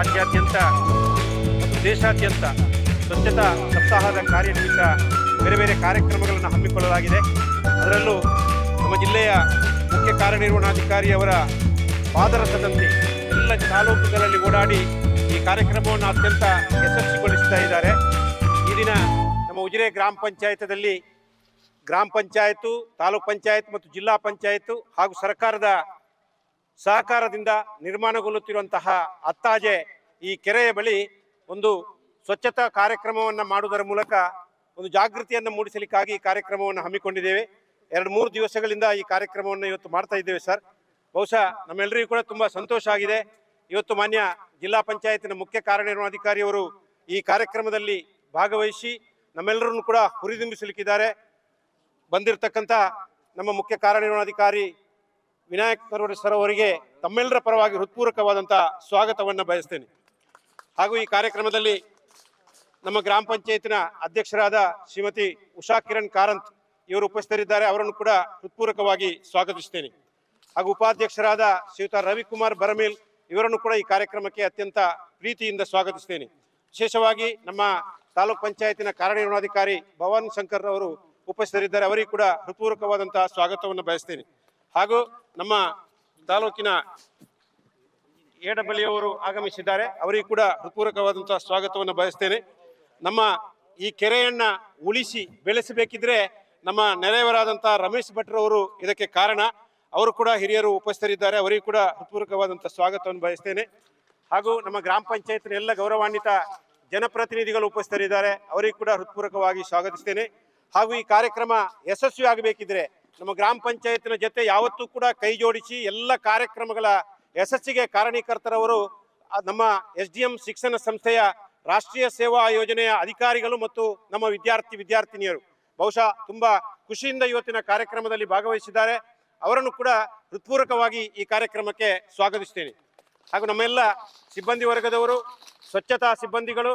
ರಾಜ್ಯಾದ್ಯಂತ, ದೇಶಾದ್ಯಂತ, ಸ್ವಚ್ಛತಾ ಸಪ್ತಾಹದ ಕಾರ್ಯನಿಮಿತ್ತ ಬೇರೆ ಬೇರೆ ಕಾರ್ಯಕ್ರಮಗಳನ್ನು ಹಮ್ಮಿಕೊಳ್ಳಲಾಗಿದೆ. ಅದರಲ್ಲೂ ನಮ್ಮ ಜಿಲ್ಲೆಯ ಮುಖ್ಯ ಕಾರ್ಯನಿರ್ವಹಣಾಧಿಕಾರಿಯವರ ಪಾದರಸದಂತೆ ಎಲ್ಲ ತಾಲೂಕುಗಳಲ್ಲಿ ಓಡಾಡಿ ಈ ಕಾರ್ಯಕ್ರಮವನ್ನು ಅತ್ಯಂತ ಯಶಸ್ವಿಗೊಳಿಸ್ತಾ ಇದ್ದಾರೆ. ಈ ದಿನ ನಮ್ಮ ಉಜಿರೆ ಗ್ರಾಮ ಪಂಚಾಯತದಲ್ಲಿ ಗ್ರಾಮ ಪಂಚಾಯತು, ತಾಲೂಕ್ ಪಂಚಾಯತ್ ಮತ್ತು ಜಿಲ್ಲಾ ಪಂಚಾಯತ್ ಹಾಗೂ ಸರ್ಕಾರದ ಸಹಕಾರದಿಂದ ನಿರ್ಮಾಣಗೊಳ್ಳುತ್ತಿರುವಂತಹ ಅತ್ತಾಜೆ ಈ ಕೆರೆಯ ಬಳಿ ಒಂದು ಸ್ವಚ್ಛತಾ ಕಾರ್ಯಕ್ರಮವನ್ನು ಮಾಡುವುದರ ಮೂಲಕ ಒಂದು ಜಾಗೃತಿಯನ್ನು ಮೂಡಿಸಲಿಕ್ಕಾಗಿ ಈ ಕಾರ್ಯಕ್ರಮವನ್ನು ಹಮ್ಮಿಕೊಂಡಿದ್ದೇವೆ. ಎರಡು ಮೂರು ದಿವಸಗಳಿಂದ ಈ ಕಾರ್ಯಕ್ರಮವನ್ನು ಇವತ್ತು ಮಾಡ್ತಾ ಇದ್ದೇವೆ ಸರ್. ಬಹುಶಃ ನಮ್ಮೆಲ್ಲರಿಗೂ ಕೂಡ ತುಂಬ ಸಂತೋಷ ಆಗಿದೆ. ಇವತ್ತು ಮಾನ್ಯ ಜಿಲ್ಲಾ ಪಂಚಾಯತಿನ ಮುಖ್ಯ ಕಾರ್ಯನಿರ್ವಹಣಾಧಿಕಾರಿಯವರು ಈ ಕಾರ್ಯಕ್ರಮದಲ್ಲಿ ಭಾಗವಹಿಸಿ ನಮ್ಮೆಲ್ಲರನ್ನು ಕೂಡ ಹುರಿದುಂಬಿಸಲಿಕ್ಕಿದ್ದಾರೆ. ಬಂದಿರತಕ್ಕಂಥ ನಮ್ಮ ಮುಖ್ಯ ಕಾರ್ಯನಿರ್ವಹಣಾಧಿಕಾರಿ ವಿನಾಯಕ್ ಕರೋಡಿ ಸರ್ ಅವರಿಗೆ ತಮ್ಮೆಲ್ಲರ ಪರವಾಗಿ ಹೃತ್ಪೂರ್ವಕವಾದಂಥ ಸ್ವಾಗತವನ್ನು ಬಯಸ್ತೇನೆ. ಹಾಗೂ ಈ ಕಾರ್ಯಕ್ರಮದಲ್ಲಿ ನಮ್ಮ ಗ್ರಾಮ ಪಂಚಾಯತಿನ ಅಧ್ಯಕ್ಷರಾದ ಶ್ರೀಮತಿ ಉಷಾ ಕಿರಣ್ ಕಾರಂತ್ ಇವರು ಉಪಸ್ಥಿತರಿದ್ದಾರೆ. ಅವರನ್ನು ಕೂಡ ಹೃತ್ಪೂರ್ವಕವಾಗಿ ಸ್ವಾಗತಿಸ್ತೇನೆ. ಹಾಗೂ ಉಪಾಧ್ಯಕ್ಷರಾದ ಶ್ರೀಯುತ ರವಿಕುಮಾರ್ ಬರಮೇಲ್ ಇವರನ್ನು ಕೂಡ ಈ ಕಾರ್ಯಕ್ರಮಕ್ಕೆ ಅತ್ಯಂತ ಪ್ರೀತಿಯಿಂದ ಸ್ವಾಗತಿಸ್ತೇನೆ. ವಿಶೇಷವಾಗಿ ನಮ್ಮ ತಾಲೂಕ್ ಪಂಚಾಯತಿನ ಕಾರ್ಯನಿರ್ವಹಣಾಧಿಕಾರಿ ಭವಾನ್ ಶಂಕರ್ ಅವರು ಉಪಸ್ಥಿತರಿದ್ದಾರೆ. ಅವರಿಗೂ ಕೂಡ ಹೃತ್ಪೂರ್ವಕವಾದಂತಹ ಸ್ವಾಗತವನ್ನು ಬಯಸ್ತೇನೆ. ಹಾಗೂ ನಮ್ಮ ತಾಲೂಕಿನ ಏಡಬಳ್ಳಿಯವರು ಆಗಮಿಸಿದ್ದಾರೆ. ಅವರಿಗೆ ಕೂಡ ಹೃತ್ಪೂರ್ವಕವಾದಂತಹ ಸ್ವಾಗತವನ್ನು ಬಯಸ್ತೇನೆ. ನಮ್ಮ ಈ ಕೆರೆಯನ್ನ ಉಳಿಸಿ ಬೆಳೆಸಬೇಕಿದ್ರೆ ನಮ್ಮ ನೆರೆಯವರಾದಂತಹ ರಮೇಶ್ ಭಟ್ರವರು ಇದಕ್ಕೆ ಕಾರಣ. ಅವರು ಕೂಡ ಹಿರಿಯರು ಉಪಸ್ಥಿತರಿದ್ದಾರೆ. ಅವರಿಗೂ ಕೂಡ ಹೃತ್ಪೂರ್ವಕವಾದಂತಹ ಸ್ವಾಗತವನ್ನು ಬಯಸ್ತೇನೆ. ಹಾಗೂ ನಮ್ಮ ಗ್ರಾಮ ಪಂಚಾಯತ್ನ ಎಲ್ಲ ಗೌರವಾನ್ವಿತ ಜನಪ್ರತಿನಿಧಿಗಳು ಉಪಸ್ಥಿತರಿದ್ದಾರೆ. ಅವರಿಗೆ ಕೂಡ ಹೃತ್ಪೂರ್ವಕವಾಗಿ ಸ್ವಾಗತಿಸ್ತೇನೆ. ಹಾಗೂ ಈ ಕಾರ್ಯಕ್ರಮ ಯಶಸ್ವಿ ಆಗಬೇಕಿದ್ರೆ ನಮ್ಮ ಗ್ರಾಮ ಪಂಚಾಯತ್ನ ಜೊತೆ ಯಾವತ್ತೂ ಕೂಡ ಕೈ ಜೋಡಿಸಿ ಎಲ್ಲ ಕಾರ್ಯಕ್ರಮಗಳ ಯಶಸ್ಸಿಗೆ ಕಾರಣೀಕರ್ತರವರು ನಮ್ಮ ಎಸ್ ಡಿ ಎಂ ಶಿಕ್ಷಣ ಸಂಸ್ಥೆಯ ರಾಷ್ಟ್ರೀಯ ಸೇವಾ ಯೋಜನೆಯ ಅಧಿಕಾರಿಗಳು ಮತ್ತು ನಮ್ಮ ವಿದ್ಯಾರ್ಥಿ ವಿದ್ಯಾರ್ಥಿನಿಯರು. ಬಹುಶಃ ತುಂಬಾ ಖುಷಿಯಿಂದ ಇವತ್ತಿನ ಕಾರ್ಯಕ್ರಮದಲ್ಲಿ ಭಾಗವಹಿಸಿದ್ದಾರೆ. ಅವರನ್ನು ಕೂಡ ಹೃತ್ಪೂರ್ವಕವಾಗಿ ಈ ಕಾರ್ಯಕ್ರಮಕ್ಕೆ ಸ್ವಾಗತಿಸ್ತೇನೆ. ಹಾಗೂ ನಮ್ಮೆಲ್ಲ ಸಿಬ್ಬಂದಿ ವರ್ಗದವರು, ಸ್ವಚ್ಛತಾ ಸಿಬ್ಬಂದಿಗಳು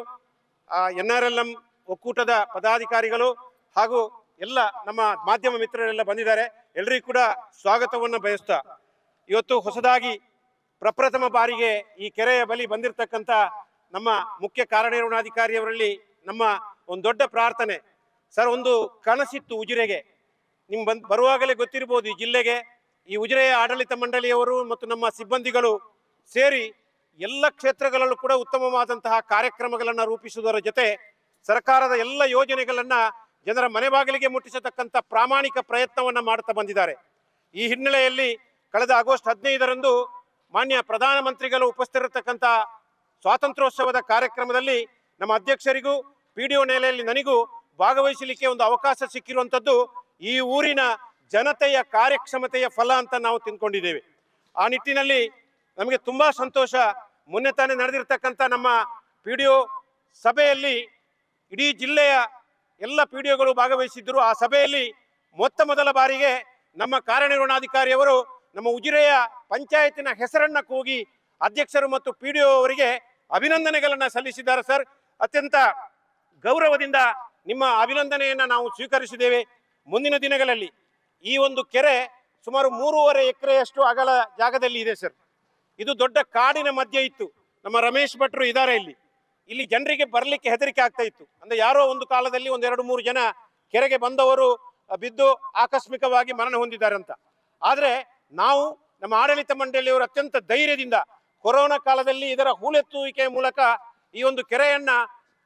ಎನ್ ಆರ್ ಎಲ್ ಎಂ ಒಕ್ಕೂಟದ ಪದಾಧಿಕಾರಿಗಳು ಹಾಗೂ ಎಲ್ಲ ನಮ್ಮ ಮಾಧ್ಯಮ ಮಿತ್ರರೆಲ್ಲ ಬಂದಿದ್ದಾರೆ. ಎಲ್ಲರಿಗೂ ಕೂಡ ಸ್ವಾಗತವನ್ನು ಬಯಸ್ತಾ ಇವತ್ತು ಹೊಸದಾಗಿ ಪ್ರಪ್ರಥಮ ಬಾರಿಗೆ ಈ ಕೆರೆಯ ಬಳಿ ಬಂದಿರತಕ್ಕಂಥ ನಮ್ಮ ಮುಖ್ಯ ಕಾರ್ಯನಿರ್ವಹಣಾಧಿಕಾರಿಯವರಲ್ಲಿ ನಮ್ಮ ಒಂದು ದೊಡ್ಡ ಪ್ರಾರ್ಥನೆ. ಸರ್, ಒಂದು ಕನಸಿತ್ತು ಉಜಿರೆಗೆ. ನಿಮ್ ಬಂದ್ ಬರುವಾಗಲೇ ಗೊತ್ತಿರ್ಬೋದು, ಈ ಜಿಲ್ಲೆಗೆ ಈ ಉಜಿರೆಯ ಆಡಳಿತ ಮಂಡಳಿಯವರು ಮತ್ತು ನಮ್ಮ ಸಿಬ್ಬಂದಿಗಳು ಸೇರಿ ಎಲ್ಲ ಕ್ಷೇತ್ರಗಳಲ್ಲೂ ಕೂಡ ಉತ್ತಮವಾದಂತಹ ಕಾರ್ಯಕ್ರಮಗಳನ್ನು ರೂಪಿಸುವುದರ ಜೊತೆ ಸರ್ಕಾರದ ಎಲ್ಲ ಯೋಜನೆಗಳನ್ನ ಜನರ ಮನೆ ಬಾಗಿಲಿಗೆ ಮುಟ್ಟಿಸತಕ್ಕಂಥ ಪ್ರಾಮಾಣಿಕ ಪ್ರಯತ್ನವನ್ನು ಮಾಡುತ್ತಾ ಬಂದಿದ್ದಾರೆ. ಈ ಹಿನ್ನೆಲೆಯಲ್ಲಿ ಕಳೆದ ಆಗಸ್ಟ್ ಹದಿನೈದರಂದು ಮಾನ್ಯ ಪ್ರಧಾನಮಂತ್ರಿಗಳು ಉಪಸ್ಥಿತಿರತಕ್ಕಂಥ ಸ್ವಾತಂತ್ರ್ಯೋತ್ಸವದ ಕಾರ್ಯಕ್ರಮದಲ್ಲಿ ನಮ್ಮ ಅಧ್ಯಕ್ಷರಿಗೂ ಪಿ ಡಿ ಒ ನೆಲೆಯಲ್ಲಿ ನನಗೂ ಭಾಗವಹಿಸಲಿಕ್ಕೆ ಒಂದು ಅವಕಾಶ ಸಿಕ್ಕಿರುವಂಥದ್ದು ಈ ಊರಿನ ಜನತೆಯ ಕಾರ್ಯಕ್ಷಮತೆಯ ಫಲ ಅಂತ ನಾವು ತಿಳ್ಕೊಂಡಿದ್ದೇವೆ ಆ ನಿಟ್ಟಿನಲ್ಲಿ ನಮಗೆ ತುಂಬ ಸಂತೋಷ. ಮೊನ್ನೆ ತಾನೇ ನಡೆದಿರ್ತಕ್ಕಂಥ ನಮ್ಮ ಪಿ ಡಿ ಒ ಸಭೆಯಲ್ಲಿ ಇಡೀ ಜಿಲ್ಲೆಯ ಎಲ್ಲ ಪಿ ಡಿ ಒಗಳು ಭಾಗವಹಿಸಿದ್ದರು. ಆ ಸಭೆಯಲ್ಲಿ ಮೊತ್ತ ಮೊದಲ ಬಾರಿಗೆ ನಮ್ಮ ಕಾರ್ಯನಿರ್ವಹಣಾಧಿಕಾರಿಯವರು ನಮ್ಮ ಉಜಿರೆಯ ಪಂಚಾಯತಿನ ಹೆಸರನ್ನ ಕೂಗಿ ಅಧ್ಯಕ್ಷರು ಮತ್ತು ಪಿ ಡಿ ಒ ಅವರಿಗೆ ಅಭಿನಂದನೆಗಳನ್ನು ಸಲ್ಲಿಸಿದ್ದಾರೆ ಸರ್. ಅತ್ಯಂತ ಗೌರವದಿಂದ ನಿಮ್ಮ ಅಭಿನಂದನೆಯನ್ನ ನಾವು ಸ್ವೀಕರಿಸಿದ್ದೇವೆ. ಮುಂದಿನ ದಿನಗಳಲ್ಲಿ ಈ ಒಂದು ಕೆರೆ ಸುಮಾರು ಮೂರುವರೆ ಎಕರೆಯಷ್ಟು ಅಗಲ ಜಾಗದಲ್ಲಿ ಇದೆ ಸರ್. ಇದು ದೊಡ್ಡ ಕಾಡಿನ ಮಧ್ಯೆ ಇತ್ತು. ನಮ್ಮ ರಮೇಶ್ ಭಟ್ರು ಇದ್ದಾರೆ ಇಲ್ಲಿ. ಇಲ್ಲಿ ಜನರಿಗೆ ಬರಲಿಕ್ಕೆ ಹೆದರಿಕೆ ಆಗ್ತಾ ಇತ್ತು. ಅಂದ್ರೆ ಯಾರೋ ಒಂದು ಕಾಲದಲ್ಲಿ ಒಂದು ಎರಡು ಮೂರು ಜನ ಕೆರೆಗೆ ಬಂದವರು ಬಿದ್ದು ಆಕಸ್ಮಿಕವಾಗಿ ಮರಣ ಹೊಂದಿದ್ದಾರೆ ಅಂತ. ಆದ್ರೆ ನಾವು ನಮ್ಮ ಆಡಳಿತ ಮಂಡಳಿಯವರು ಅತ್ಯಂತ ಧೈರ್ಯದಿಂದ ಕೊರೋನಾ ಕಾಲದಲ್ಲಿ ಇದರ ಹೂಳೆತ್ತುವಿಕೆಯ ಮೂಲಕ ಈ ಒಂದು ಕೆರೆಯನ್ನ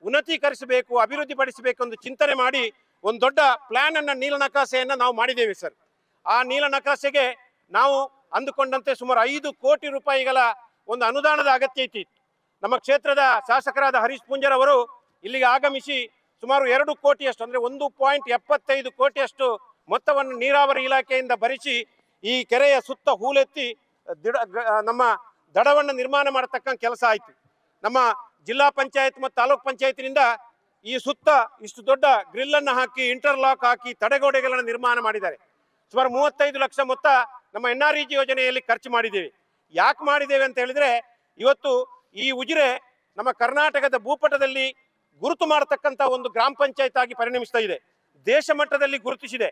ಉನ್ನತೀಕರಿಸಬೇಕು ಅಭಿವೃದ್ಧಿಪಡಿಸಬೇಕು ಎಂದು ಚಿಂತನೆ ಮಾಡಿ ಒಂದು ದೊಡ್ಡ ಪ್ಲಾನ್ ಅನ್ನ ನೀಲನಕಾಸೆಯನ್ನ ನಾವು ಮಾಡಿದ್ದೇವೆ ಸರ್. ಆ ನೀಲನಕಾಸೆಗೆ ನಾವು ಅಂದುಕೊಂಡಂತೆ ಸುಮಾರು ಐದು ಕೋಟಿ ರೂಪಾಯಿಗಳ ಒಂದು ಅನುದಾನದ ಅಗತ್ಯ ಇತ್ತು. ನಮ್ಮ ಕ್ಷೇತ್ರದ ಶಾಸಕರಾದ ಹರೀಶ್ ಪೂಂಜರ್ ಅವರು ಇಲ್ಲಿಗೆ ಆಗಮಿಸಿ ಸುಮಾರು ಎರಡು ಕೋಟಿಯಷ್ಟು, ಅಂದರೆ ಒಂದು ಪಾಯಿಂಟ್ ಎಪ್ಪತ್ತೈದು ಕೋಟಿಯಷ್ಟು ಮೊತ್ತವನ್ನು ನೀರಾವರಿ ಇಲಾಖೆಯಿಂದ ಭರಿಸಿ ಈ ಕೆರೆಯ ಸುತ್ತ ಹೂಲೆತ್ತಿ ದಿಡ ನಮ್ಮ ದಡವನ್ನು ನಿರ್ಮಾಣ ಮಾಡತಕ್ಕಂಥ ಕೆಲಸ ಆಯಿತು. ನಮ್ಮ ಜಿಲ್ಲಾ ಪಂಚಾಯತ್ ಮತ್ತು ತಾಲೂಕ್ ಪಂಚಾಯತ್ನಿಂದ ಈ ಸುತ್ತ ಇಷ್ಟು ದೊಡ್ಡ ಗ್ರಿಲ್ ಅನ್ನು ಹಾಕಿ, ಇಂಟರ್ಲಾಕ್ ಹಾಕಿ, ತಡೆಗೋಡೆಗಳನ್ನು ನಿರ್ಮಾಣ ಮಾಡಿದ್ದಾರೆ. ಸುಮಾರು ಮೂವತ್ತೈದು ಲಕ್ಷ ಮೊತ್ತ ನಮ್ಮ ಎನ್ ಆರ್ ಇ ಜಿ ಯೋಜನೆಯಲ್ಲಿ ಖರ್ಚು ಮಾಡಿದ್ದೀವಿ. ಯಾಕೆ ಮಾಡಿದ್ದೇವೆ ಅಂತ ಹೇಳಿದ್ರೆ, ಇವತ್ತು ಈ ಉಜಿರೆ ನಮ್ಮ ಕರ್ನಾಟಕದ ಭೂಪಟದಲ್ಲಿ ಗುರುತು ಮಾಡತಕ್ಕಂಥ ಒಂದು ಗ್ರಾಮ ಪಂಚಾಯತ್ ಆಗಿ ಪರಿಣಮಿಸ್ತಾ ಇದೆ. ದೇಶ ಮಟ್ಟದಲ್ಲಿ ಗುರುತಿಸಿದೆ.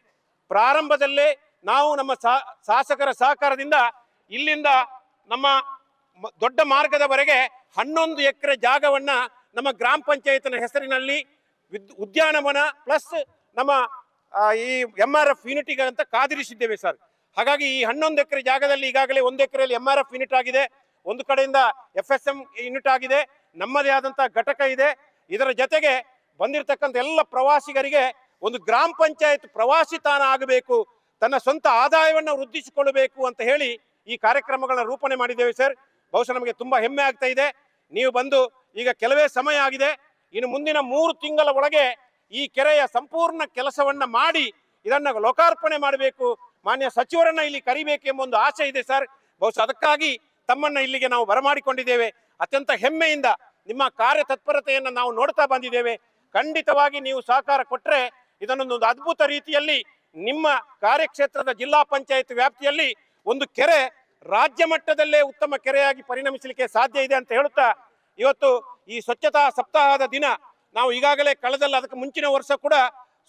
ಪ್ರಾರಂಭದಲ್ಲೇ ನಾವು ನಮ್ಮ ಶಾಸಕರ ಸಹಕಾರದಿಂದ ಇಲ್ಲಿಂದ ನಮ್ಮ ದೊಡ್ಡ ಮಾರ್ಗದವರೆಗೆ ಹನ್ನೊಂದು ಎಕರೆ ಜಾಗವನ್ನ ನಮ್ಮ ಗ್ರಾಮ ಪಂಚಾಯತ್ನ ಹೆಸರಿನಲ್ಲಿ ಉದ್ಯಾನವನ ಪ್ಲಸ್ ನಮ್ಮ ಈ ಎಂ ಆರ್ ಎಫ್ ಯೂನಿಟಿಗಂತ ಕಾದಿರಿಸಿದ್ದೇವೆ ಸರ್. ಹಾಗಾಗಿ ಈ ಹನ್ನೊಂದು ಎಕರೆ ಜಾಗದಲ್ಲಿ ಈಗಾಗಲೇ ಒಂದು ಎಕರೆಯಲ್ಲಿ ಎಂ ಆರ್ ಎಫ್ ಯೂನಿಟ್ ಆಗಿದೆ. ಒಂದು ಕಡೆಯಿಂದ ಎಫ್ ಎಸ್ ಎಂ ಯೂನಿಟ್ ಆಗಿದೆ. ನಮ್ಮದೇ ಆದಂತಹ ಘಟಕ ಇದೆ. ಇದರ ಜೊತೆಗೆ ಬಂದಿರತಕ್ಕಂಥ ಎಲ್ಲ ಪ್ರವಾಸಿಗರಿಗೆ ಒಂದು ಗ್ರಾಮ ಪಂಚಾಯತ್ ಪ್ರವಾಸಿ ತಾಣ ಆಗಬೇಕು, ತನ್ನ ಸ್ವಂತ ಆದಾಯವನ್ನು ವೃದ್ಧಿಸಿಕೊಳ್ಳಬೇಕು ಅಂತ ಹೇಳಿ ಈ ಕಾರ್ಯಕ್ರಮಗಳನ್ನ ರೂಪಣೆ ಮಾಡಿದ್ದೇವೆ ಸರ್. ಬಹುಶಃ ನಮಗೆ ತುಂಬಾ ಹೆಮ್ಮೆ ಆಗ್ತಾ ಇದೆ. ನೀವು ಬಂದು ಈಗ ಕೆಲವೇ ಸಮಯ ಆಗಿದೆ. ಇನ್ನು ಮುಂದಿನ ಮೂರು ತಿಂಗಳ ಒಳಗೆ ಈ ಕೆರೆಯ ಸಂಪೂರ್ಣ ಕೆಲಸವನ್ನ ಮಾಡಿ ಇದನ್ನ ಲೋಕಾರ್ಪಣೆ ಮಾಡಬೇಕು. ಮಾನ್ಯ ಸಚಿವರನ್ನ ಇಲ್ಲಿ ಕರಿಬೇಕು ಎಂಬ ಒಂದು ಆಸೆ ಇದೆ ಸರ್. ಬಹುಶಃ ಅದಕ್ಕಾಗಿ ತಮ್ಮನ್ನ ಇಲ್ಲಿಗೆ ನಾವು ಬರಮಾಡಿಕೊಂಡಿದ್ದೇವೆ. ಅತ್ಯಂತ ಹೆಮ್ಮೆಯಿಂದ ನಿಮ್ಮ ಕಾರ್ಯ ತತ್ಪರತೆಯನ್ನು ನಾವು ನೋಡ್ತಾ ಬಂದಿದ್ದೇವೆ. ಖಂಡಿತವಾಗಿ ನೀವು ಸಹಕಾರ ಕೊಟ್ಟರೆ ಇದನ್ನೊಂದು ಅದ್ಭುತ ರೀತಿಯಲ್ಲಿ ನಿಮ್ಮ ಕಾರ್ಯಕ್ಷೇತ್ರದ ಜಿಲ್ಲಾ ಪಂಚಾಯತ್ ವ್ಯಾಪ್ತಿಯಲ್ಲಿ ಒಂದು ಕೆರೆ ರಾಜ್ಯ ಮಟ್ಟದಲ್ಲೇ ಉತ್ತಮ ಕೆರೆಯಾಗಿ ಪರಿಣಮಿಸಲಿಕ್ಕೆ ಸಾಧ್ಯ ಇದೆ ಅಂತ ಹೇಳುತ್ತಾ ಇವತ್ತು ಈ ಸ್ವಚ್ಛತಾ ಸಪ್ತಾಹದ ದಿನ ನಾವು ಈಗಾಗಲೇ ಕಳೆದಲ್ಲ, ಅದಕ್ಕೆ ಮುಂಚಿನ ವರ್ಷ ಕೂಡ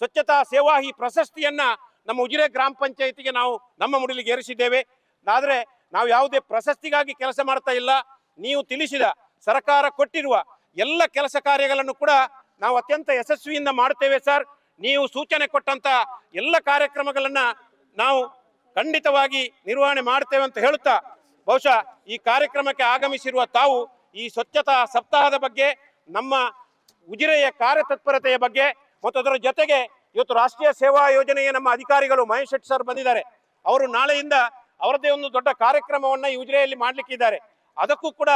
ಸ್ವಚ್ಛತಾ ಸೇವಾ ಈ ಪ್ರಶಸ್ತಿಯನ್ನ ನಮ್ಮ ಉಜಿರೆ ಗ್ರಾಮ ಪಂಚಾಯತಿಗೆ ನಾವು ನಮ್ಮ ಮುಡಿಲಿಗೆ ಏರಿಸಿದ್ದೇವೆ. ಆದ್ರೆ ನಾವು ಯಾವುದೇ ಪ್ರಶಸ್ತಿಗಾಗಿ ಕೆಲಸ ಮಾಡ್ತಾ ಇಲ್ಲ. ನೀವು ತಿಳಿಸಿದ ಸರ್ಕಾರ ಕೊಟ್ಟಿರುವ ಎಲ್ಲ ಕೆಲಸ ಕಾರ್ಯಗಳನ್ನು ಕೂಡ ನಾವು ಅತ್ಯಂತ ಯಶಸ್ವಿಯಿಂದ ಮಾಡುತ್ತೇವೆ ಸರ್. ನೀವು ಸೂಚನೆ ಕೊಟ್ಟಂತ ಎಲ್ಲ ಕಾರ್ಯಕ್ರಮಗಳನ್ನು ನಾವು ಖಂಡಿತವಾಗಿ ನಿರ್ವಹಣೆ ಮಾಡ್ತೇವೆ ಅಂತ ಹೇಳುತ್ತಾ, ಬಹುಶಃ ಈ ಕಾರ್ಯಕ್ರಮಕ್ಕೆ ಆಗಮಿಸಿರುವ ತಾವು ಈ ಸ್ವಚ್ಛತಾ ಸಪ್ತಾಹದ ಬಗ್ಗೆ, ನಮ್ಮ ಉಜಿರೆಯ ಕಾರ್ಯತತ್ಪರತೆಯ ಬಗ್ಗೆ ಮತ್ತು ಅದರ ಜೊತೆಗೆ ಇವತ್ತು ರಾಷ್ಟ್ರೀಯ ಸೇವಾ ಯೋಜನೆಯ ನಮ್ಮ ಅಧಿಕಾರಿಗಳು ಮಹೇಶ್ ಶೆಟ್ಟಿ ಸರ್ ಬಂದಿದ್ದಾರೆ. ಅವರು ನಾಳೆಯಿಂದ ಅವರದೇ ಒಂದು ದೊಡ್ಡ ಕಾರ್ಯಕ್ರಮವನ್ನ ಈ ಉಜಿರೆಯಲ್ಲಿ ಮಾಡ್ಲಿಕ್ಕಿದ್ದಾರೆ. ಅದಕ್ಕೂ ಕೂಡ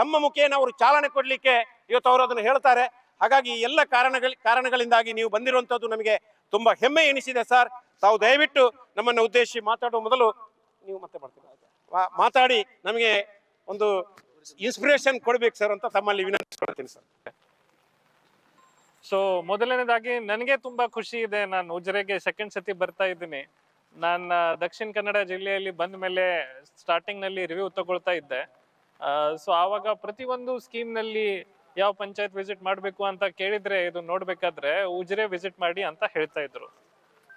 ತಮ್ಮ ಮುಖೇನ ಅವರು ಚಾಲನೆ ಕೊಡಲಿಕ್ಕೆ ಇವತ್ತು ಅವರು ಅದನ್ನು ಹೇಳ್ತಾರೆ. ಹಾಗಾಗಿ ಎಲ್ಲ ಕಾರಣಗಳ, ಕಾರಣಗಳಿಂದಾಗಿ ನೀವು ಬಂದಿರುವಂತದ್ದು ನಮಗೆ ತುಂಬಾ ಹೆಮ್ಮೆ ಎನಿಸಿದೆ ಸರ್. ತಾವು ದಯವಿಟ್ಟು ನಮ್ಮನ್ನು ಉದ್ದೇಶಿ ಮಾತಾಡುವ ಮೊದಲು ನೀವು ಮತ್ತೆ ಮಾಡ್ತೀರಾ ಮಾತಾಡಿ ನಮಗೆ ಒಂದು ಇನ್ಸ್ಪಿರೇಷನ್ ಕೊಡ್ಬೇಕು ಸರ್ ಅಂತ ತಮ್ಮಲ್ಲಿ ವಿನಂತಿಸ್ಕೊಳ್ತೀನಿ ಸರ್. ಸೊ ಮೊದಲನೇದಾಗಿ ನನಗೆ ತುಂಬಾ ಖುಷಿ ಇದೆ. ನಾನು ಉಜಿರೆಗೆ ಸೆಕೆಂಡ್ ಸತಿ ಬರ್ತಾ ಇದ್ದೀನಿ. ನಾನು ದಕ್ಷಿಣ ಕನ್ನಡ ಜಿಲ್ಲೆಯಲ್ಲಿ ಬಂದ ಮೇಲೆ ಸ್ಟಾರ್ಟಿಂಗ್ನಲ್ಲಿ ರಿವ್ಯೂ ತಗೊಳ್ತಾ ಇದ್ದೆ. ಸೊ ಆವಾಗ ಪ್ರತಿಯೊಂದು ಸ್ಕೀಮ್ನಲ್ಲಿ ಯಾವ ಪಂಚಾಯತ್ ವಿಸಿಟ್ ಮಾಡಬೇಕು ಅಂತ ಕೇಳಿದ್ರೆ ಇದು ನೋಡ್ಬೇಕಾದ್ರೆ ಉಜಿರೆ ವಿಸಿಟ್ ಮಾಡಿ ಅಂತ ಹೇಳ್ತಾ ಇದ್ರು.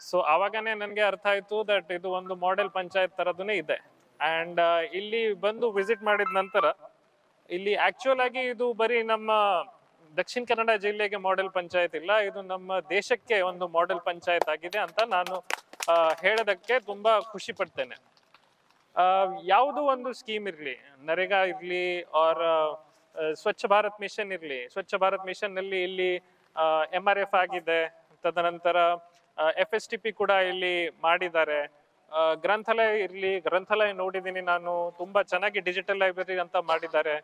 ಸೊ ಆವಾಗನೇ ನನಗೆ ಅರ್ಥ ಆಯ್ತು ದಟ್ ಇದು ಒಂದು ಮಾಡೆಲ್ ಪಂಚಾಯತ್ ತರದನೇ ಇದೆ. ಅಂಡ್ ಇಲ್ಲಿ ಬಂದು ವಿಸಿಟ್ ಮಾಡಿದ ನಂತರ ಇಲ್ಲಿ ಆಕ್ಚುಯಲ್ ಆಗಿ ಇದು ಬರೀ ನಮ್ಮ ದಕ್ಷಿಣ ಕನ್ನಡ ಜಿಲ್ಲೆಗೆ ಮಾಡೆಲ್ ಪಂಚಾಯತ್ ಇಲ್ಲ, ಇದು ನಮ್ಮ ದೇಶಕ್ಕೆ ಒಂದು ಮಾಡೆಲ್ ಪಂಚಾಯತ್ ಆಗಿದೆ ಅಂತ ನಾನು ಹೇಳೋದಕ್ಕೆ ತುಂಬಾ ಖುಷಿ ಪಡ್ತೇನೆ. ಯಾವುದು ಒಂದು ಸ್ಕೀಮ್ ಇರಲಿ, ನರೇಗಾ ಇರಲಿ ಆರ್ ಸ್ವಚ್ಛ ಭಾರತ್ ಮಿಷನ್ ಇರಲಿ, ಸ್ವಚ್ಛ ಭಾರತ್ ಮಿಷನ್ನಲ್ಲಿ ಇಲ್ಲಿ ಎಂ ಆರ್ ಎಫ್ ಆಗಿದೆ, ತದನಂತರ ಎಫ್ ಎಸ್ ಟಿ ಪಿ ಕೂಡ ಇಲ್ಲಿ ಮಾಡಿದ್ದಾರೆ. ಗ್ರಂಥಾಲಯ ಇರಲಿ, ಗ್ರಂಥಾಲಯ ನೋಡಿದ್ದೀನಿ ನಾನು, ತುಂಬಾ ಚೆನ್ನಾಗಿ ಡಿಜಿಟಲ್ ಲೈಬ್ರರಿ ಅಂತ ಮಾಡಿದ್ದಾರೆ.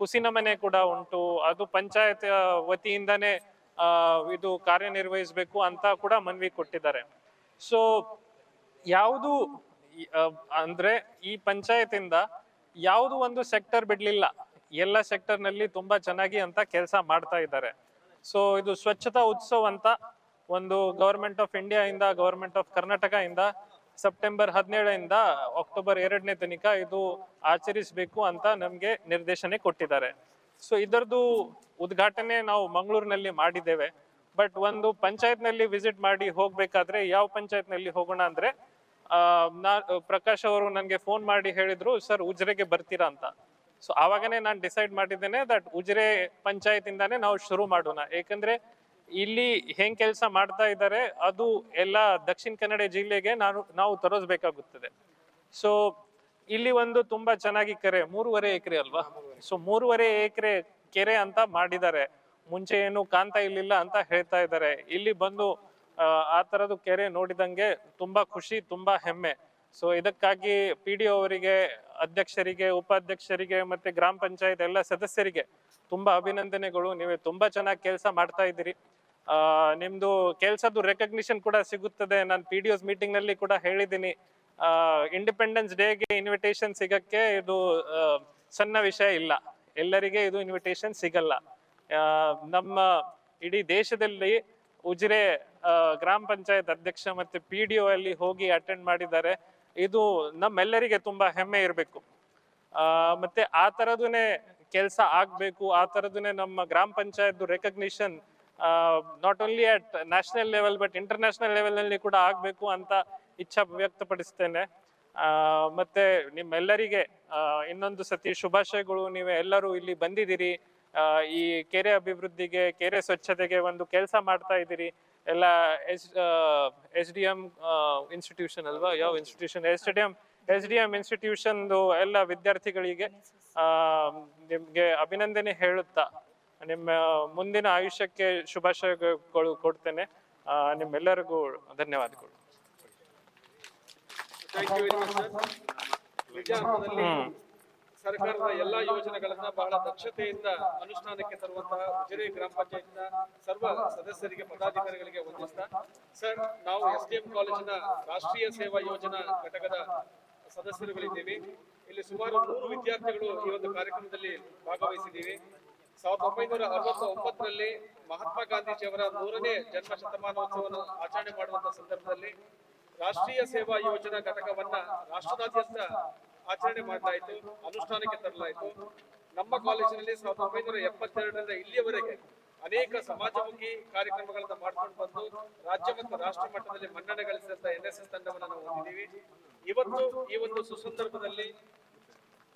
ಕುಸಿನ ಮನೆ ಕೂಡ ಉಂಟು, ಅದು ಪಂಚಾಯತ್ ವತಿಯಿಂದನೇ ಇದು ಕಾರ್ಯನಿರ್ವಹಿಸಬೇಕು ಅಂತ ಕೂಡ ಮನವಿ ಕೊಟ್ಟಿದ್ದಾರೆ. ಸೊ ಯಾವುದು ಅಂದ್ರೆ ಈ ಪಂಚಾಯತ್ ಇಂದ ಯಾವುದು ಒಂದು ಸೆಕ್ಟರ್ ಬಿಡ್ಲಿಲ್ಲ. ಎಲ್ಲ ಸೆಕ್ಟರ್ನಲ್ಲಿ ತುಂಬಾ ಚೆನ್ನಾಗಿ ಅಂತ ಕೆಲಸ ಮಾಡ್ತಾ ಇದ್ದಾರೆ. ಸೊ ಇದು ಸ್ವಚ್ಛತಾ ಉತ್ಸವ ಅಂತ ಒಂದು ಗವರ್ಮೆಂಟ್ ಆಫ್ ಇಂಡಿಯಾ ಇಂದ ಗವರ್ಮೆಂಟ್ ಆಫ್ ಕರ್ನಾಟಕ ಇಂದ ಸೆಪ್ಟೆಂಬರ್ ಹದಿನೇಳರಿಂದ ಅಕ್ಟೋಬರ್ ಎರಡನೇ ತನಕ ಇದು ಆಚರಿಸಬೇಕು ಅಂತ ನಮ್ಗೆ ನಿರ್ದೇಶನ ಕೊಟ್ಟಿದ್ದಾರೆ. ಸೊ ಇದರದು ಉದ್ಘಾಟನೆ ನಾವು ಮಂಗಳೂರಿನಲ್ಲಿ ಮಾಡಿದ್ದೇವೆ. ಬಟ್ ಒಂದು ಪಂಚಾಯತ್ನಲ್ಲಿ ವಿಸಿಟ್ ಮಾಡಿ ಹೋಗ್ಬೇಕಾದ್ರೆ ಯಾವ ಪಂಚಾಯತ್ನಲ್ಲಿ ಹೋಗೋಣ ಅಂದ್ರೆ ನಾ, ಪ್ರಕಾಶ್ ಅವರು ನನಗೆ ಫೋನ್ ಮಾಡಿ ಹೇಳಿದ್ರು, ಸರ್, ಉಜ್ರೆಗೆ ಬರ್ತೀರಾ ಅಂತ. ಸೊ ಆವಾಗನೇ ನಾನು ಡಿಸೈಡ್ ಮಾಡಿದ್ದೇನೆ ದಟ್ ಉಜ್ರೆ ಪಂಚಾಯತ್ ನಾವು ಶುರು ಮಾಡೋಣ. ಏಕೆಂದ್ರೆ ಇಲ್ಲಿ ಹೆಂಗ್ ಕೆಲಸ ಮಾಡ್ತಾ ಇದ್ದಾರೆ, ಅದು ಎಲ್ಲ ದಕ್ಷಿಣ ಕನ್ನಡ ಜಿಲ್ಲೆಗೆ ನಾನು, ನಾವು ತರೋಸ್ಬೇಕಾಗುತ್ತದೆ. ಸೊ ಇಲ್ಲಿ ಒಂದು ತುಂಬಾ ಚೆನ್ನಾಗಿ ಕೆರೆ, ಮೂರುವರೆ ಎಕರೆ ಅಲ್ವಾ? ಸೊ ಮೂರುವರೆ ಎಕರೆ ಕೆರೆ ಅಂತ ಮಾಡಿದ್ದಾರೆ. ಮುಂಚೆ ಏನು ಕಾಣ್ತಾ ಇರ್ಲಿಲ್ಲ ಅಂತ ಹೇಳ್ತಾ ಇದ್ದಾರೆ. ಇಲ್ಲಿ ಬಂದು ಆ, ತರದ ಕೆರೆ ನೋಡಿದಂಗೆ ತುಂಬಾ ಖುಷಿ ತುಂಬಾ ಹೆಮ್ಮೆ. ಸೊ ಇದಕ್ಕಾಗಿ ಪಿ ಡಿ ಅವರಿಗೆ ಅಧ್ಯಕ್ಷರಿಗೆ ಉಪಾಧ್ಯಕ್ಷರಿಗೆ ಮತ್ತೆ ಗ್ರಾಮ ಪಂಚಾಯತ್ ಎಲ್ಲ ಸದಸ್ಯರಿಗೆ ತುಂಬಾ ಅಭಿನಂದನೆಗಳು. ನೀವು ತುಂಬಾ ಚೆನ್ನಾಗಿ ಕೆಲಸ ಮಾಡ್ತಾ ಇದ್ದೀರಿ. ಆ, ನಿಮ್ದು ಕೆಲ್ಸದ್ದು ರೆಕಗ್ನಿಷನ್ ಕೂಡ ಸಿಗುತ್ತದೆ. ನಾನು ಪಿ ಡಿ ಮೀಟಿಂಗ್ನಲ್ಲಿ ಕೂಡ ಹೇಳಿದ್ದೀನಿ. ಇಂಡಿಪೆಂಡೆನ್ಸ್ ಡೇಗೆ ಇನ್ವಿಟೇಷನ್ ಸಿಗಕ್ಕೆ ಇದು ಸಣ್ಣ ವಿಷಯ ಇಲ್ಲ. ಎಲ್ಲರಿಗೆ ಇದು ಇನ್ವಿಟೇಷನ್ ಸಿಗಲ್ಲ. ನಮ್ಮ ಇಡೀ ದೇಶದಲ್ಲಿ ಉಜಿರೆ ಗ್ರಾಮ ಪಂಚಾಯತ್ ಅಧ್ಯಕ್ಷ ಮತ್ತೆ ಪಿ ಡಿ ಅಲ್ಲಿ ಹೋಗಿ ಅಟೆಂಡ್ ಮಾಡಿದ್ದಾರೆ. ಇದು ನಮ್ಮೆಲ್ಲರಿಗೆ ತುಂಬಾ ಹೆಮ್ಮೆ ಇರಬೇಕು. ಮತ್ತೆ ಆ ತರದನ್ನೇ ಕೆಲಸ ಆಗಬೇಕು, ಆ ತರದನ್ನೇ ನಮ್ಮ ಗ್ರಾಮ panchayat recognition not only at national level but international ಲೆವೆಲ್ನಲ್ಲಿ ಕೂಡ ಆಗಬೇಕು ಅಂತ ಇಚ್ಛಾ ವ್ಯಕ್ತಪಡಿಸ್ತೇನೆ. ಮತ್ತೆ ನಿಮ್ಮೆಲ್ಲರಿಗೆ ಇನ್ನೊಂದು ಸತಿ ಶುಭಾಶಯಗಳು. ನೀವು ಎಲ್ಲರೂ ಇಲ್ಲಿ ಬಂದಿದ್ದೀರಿ. ಈ ಕೆರೆ ಅಭಿವೃದ್ಧಿಗೆ ಕೆರೆ ಸ್ವಚ್ಛತೆಗೆ ಒಂದು ಕೆಲಸ ಮಾಡ್ತಾ ಇದ್ದೀರಿ. ಎಲ್ಲ S S D M institution ಅಲ್ವಾ? ಯಾವ institution S D M S D M ಇನ್ಸ್ಟಿಟ್ಯೂಷನ್ದು ಎಲ್ಲ ವಿದ್ಯಾರ್ಥಿಗಳಿಗೆ ನಿಮಗೆ ನಿಮ್ಗೆ ಅಭಿನಂದನೆ ಹೇಳುತ್ತಾ? ನಿಮ್ಮ ಮುಂದಿನ ಆಯುಷ್ಯಕ್ಕೆ ಶುಭಾಶಯಗಳು ಕೊಡ್ತೇನೆ. ಆ, ನಿಮ್ಮೆಲ್ಲರಿಗೂ ಧನ್ಯವಾದಗಳು. ಥ್ಯಾಂಕ್ ಸರ್ಕಾರದ ಎಲ್ಲಾ ಯೋಜನೆಗಳನ್ನ ಬಹಳ ದಕ್ಷತೆಯಿಂದ ಅನುಷ್ಠಾನಕ್ಕೆ ತರುವಂತಹ ಉಜಿರೆ ಗ್ರಾಮ ಪಂಚಾಯತ್ನ ಸರ್ವ ಸದಸ್ಯರಿಗೆ, ಪದಾಧಿಕಾರಿಗಳಿಗೆ ವಂದಿಸ್ತಾ, ಸರ್, ನಾವು ಎಸ್ ಡಿ ಎಂ ಕಾಲೇಜಿನ ರಾಷ್ಟ್ರೀಯ ಸೇವಾ ಯೋಜನಾ ಘಟಕದ ಸದಸ್ಯರುಗಳಿದ್ದೀವಿ. ಇಲ್ಲಿ ಸುಮಾರು ನೂರು ವಿದ್ಯಾರ್ಥಿಗಳು ಈ ಒಂದು ಕಾರ್ಯಕ್ರಮದಲ್ಲಿ ಭಾಗವಹಿಸಿದ್ದೀವಿ. ಸಾವಿರದ ಒಂಬೈನೂರ ಅರವತ್ತ ಒಂಬತ್ತರಲ್ಲಿ ಮಹಾತ್ಮ ಗಾಂಧೀಜಿಯವರ ನೂರನೇ ಜನ್ಮ ಶತಮಾನೋತ್ಸವವನ್ನು ಆಚರಣೆ ಮಾಡುವಂತಹ ಸಂದರ್ಭದಲ್ಲಿ ರಾಷ್ಟ್ರೀಯ ಸೇವಾ ಯೋಜನಾ ಘಟಕವನ್ನ ರಾಷ್ಟ್ರದಾದ್ಯಂತ ಆಚರಣೆ ಮಾಡಲಾಯಿತು, ಅನುಷ್ಠಾನಕ್ಕೆ ತರಲಾಯಿತು. ನಮ್ಮ ಕಾಲೇಜಿನಲ್ಲಿ ಸಾವಿರದ ಒಂಬೈನೂರ ಎಪ್ಪತ್ತೆರಡರಿಂದ ಇಲ್ಲಿಯವರೆಗೆ ಅನೇಕ ಸಮಾಜಮುಖಿ ಕಾರ್ಯಕ್ರಮಗಳನ್ನ ಮಾಡ್ಕೊಂಡು ಬಂದು ರಾಜ್ಯ ಮತ್ತು ರಾಷ್ಟ್ರ ಮಟ್ಟದಲ್ಲಿ ಮನ್ನಣೆ ಗಳಿಸಿದಂತ ಎನ್ ಎಸ್ ಎಸ್ ತಂಡವನ್ನು ನಾವು ಹೊಂದಿದ್ದೀವಿ. ಇವತ್ತು ಈ ಒಂದು ಸುಸಂದರ್ಭದಲ್ಲಿ